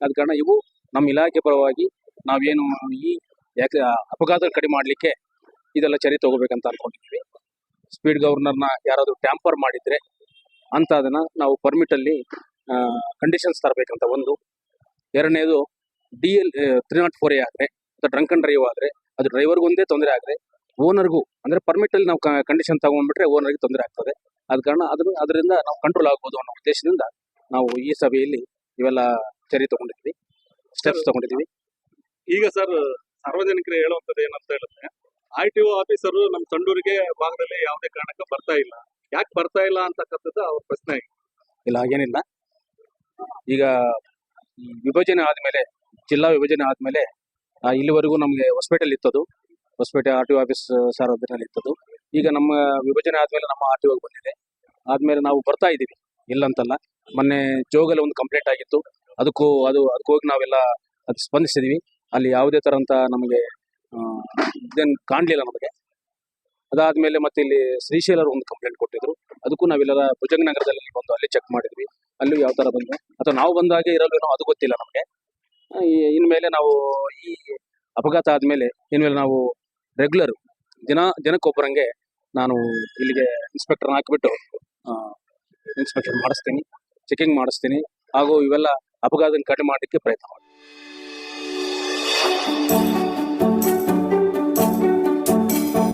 ಆದ ಕಾರಣ ಇವು ನಮ್ಮ ಇಲಾಖೆ ಪರವಾಗಿ ನಾವೇನು ಈ ಯಾಕೆ ಅಪಘಾತ ಕಡಿಮೆ ಮಾಡಲಿಕ್ಕೆ ಇದೆಲ್ಲ ಚರಿ ತಗೋಬೇಕಂತ ಅಂದ್ಕೊಂಡಿದ್ವಿ ಸ್ಪೀಡ್ ಗವರ್ನರ್ನ ಯಾರಾದರೂ ಟ್ಯಾಂಪರ್ ಮಾಡಿದ್ರೆ ಅಂತ ಅದನ್ನ ನಾವು ಪರ್ಮಿಟ್ ಅಲ್ಲಿ ಕಂಡೀಷನ್ಸ್ ತರಬೇಕಂತ ಒಂದು. ಎರಡನೇದು D L three not four A ಆದರೆ ಅಥವಾ ಡ್ರಂಕ್ ಅಂಡ್ ಡ್ರೈವ್ ಆದರೆ ಅದು ಡ್ರೈವರ್ಗೂ ಒಂದೇ ತೊಂದರೆ ಆದರೆ ಓನರ್ಗೂ ಅಂದರೆ ಪರ್ಮಿಟಲ್ಲಿ ನಾವು ಕಂಡೀಷನ್ ತಗೊಂಡ್ಬಿಟ್ರೆ ಓನರ್ಗೆ ತೊಂದರೆ ಆಗ್ತದೆ. ಆದ ಕಾರಣ ಅದನ್ನು ಅದರಿಂದ ನಾವು ಕಂಟ್ರೋಲ್ ಆಗ್ಬೋದು ಅನ್ನೋ ಉದ್ದೇಶದಿಂದ ನಾವು ಈ ಸಭೆಯಲ್ಲಿ ಇವೆಲ್ಲ ಚರ್ಯ ತಗೊಂಡಿದ್ವಿ ಸ್ಟೆಪ್ಸ್ ತಗೊಂಡಿದ್ದೀವಿ ಈಗ ಸರ್ ಸಾರ್ವಜನಿಕರು ಹೇಳುವಂಥದ್ದು ಏನಂತ ಹೇಳಿದ್ರೆ ಐ ಟಿ ಒ ಆಫೀಸರು ನಮ್ಮ ತಂಡೂರಿಗೆ ಭಾಗದಲ್ಲಿ ಯಾವುದೇ ಕಾರಣಕ್ಕೆ ಬರ್ತಾ ಇಲ್ಲ. ಯಾಕೆ ಬರ್ತಾ ಇಲ್ಲ ಅಂತಕ್ಕಂಥದ್ದು ಅವ್ರ ಪ್ರಶ್ನೆ. ಇಲ್ಲ ಹಾಗೇನಿಲ್ಲ. ಈಗ ವಿಭಜನೆ ಆದಮೇಲೆ, ಜಿಲ್ಲಾ ವಿಭಜನೆ ಆದಮೇಲೆ ಇಲ್ಲಿವರೆಗೂ ನಮಗೆ ಹೊಸಪೇಟೆಯಲ್ಲಿ ಇತ್ತದು. Hospet R T O office sir ಇತ್ತದು. ಈಗ ನಮ್ಮ ವಿಭಜನೆ ಆದಮೇಲೆ ನಮ್ಮ ಆರ್ ಟಿ ಒ ಬಂದಿದೆ. ಆದಮೇಲೆ ನಾವು ಬರ್ತಾ ಇದ್ದೀವಿ. ಇಲ್ಲಂತಲ್ಲ, ಮೊನ್ನೆ ಜೋಗಲ್ಲಿ ಒಂದು ಕಂಪ್ಲೇಂಟ್ ಆಗಿತ್ತು. ಅದಕ್ಕೂ ಅದು, ಅದಕ್ಕೆ ಹೋಗಿ ನಾವೆಲ್ಲ ಅದು ಸ್ಪಂದಿಸಿದ್ದೀವಿ ಅಲ್ಲಿ ಯಾವುದೇ ಅಂತ ನಮಗೆ ಇದನ್ನು ಕಾಣಲಿಲ್ಲ ನಮಗೆ. ಅದಾದ್ಮೇಲೆ ಮತ್ತೆ ಇಲ್ಲಿ ಶ್ರೀಶೈಲರು ಒಂದು ಕಂಪ್ಲೇಂಟ್ ಕೊಟ್ಟಿದ್ರು. ಅದಕ್ಕೂ ನಾವೆಲ್ಲ ಭುಜಂಗ ನಗರದಲ್ಲಿ ಬಂದು ಅಲ್ಲಿ ಚೆಕ್ ಮಾಡಿದ್ವಿ. ಅಲ್ಲೂ ಯಾವ ತರ ಬಂದ್ವಿ ಅಥವಾ ನಾವು ಬಂದಾಗೆ ಇರಲ್ವೇನೋ ಅದು ಗೊತ್ತಿಲ್ಲ ನಮಗೆ. ಇನ್ಮೇಲೆ ನಾವು ಈ ಅಪಘಾತ ಆದ್ಮೇಲೆ ಇನ್ಮೇಲೆ ನಾವು ರೆಗ್ಯುಲರ್ ದಿನ, ದಿನಕ್ಕೊಬ್ಬರಂಗೆ ನಾನು ಇಲ್ಲಿಗೆ ಇನ್ಸ್ಪೆಕ್ಟರ್ನ ಹಾಕಿಬಿಟ್ಟು ಇನ್ಸ್ಪೆಕ್ಟರ್ ಮಾಡಿಸ್ತೀನಿ ಚೆಕಿಂಗ್ ಮಾಡಿಸ್ತೀನಿ. ಹಾಗೂ ಇವೆಲ್ಲ ಅಪಘಾತನ ಕಡಿಮೆ ಮಾಡಲಿಕ್ಕೆ ಪ್ರಯತ್ನ ಮಾಡ್ತೀನಿ.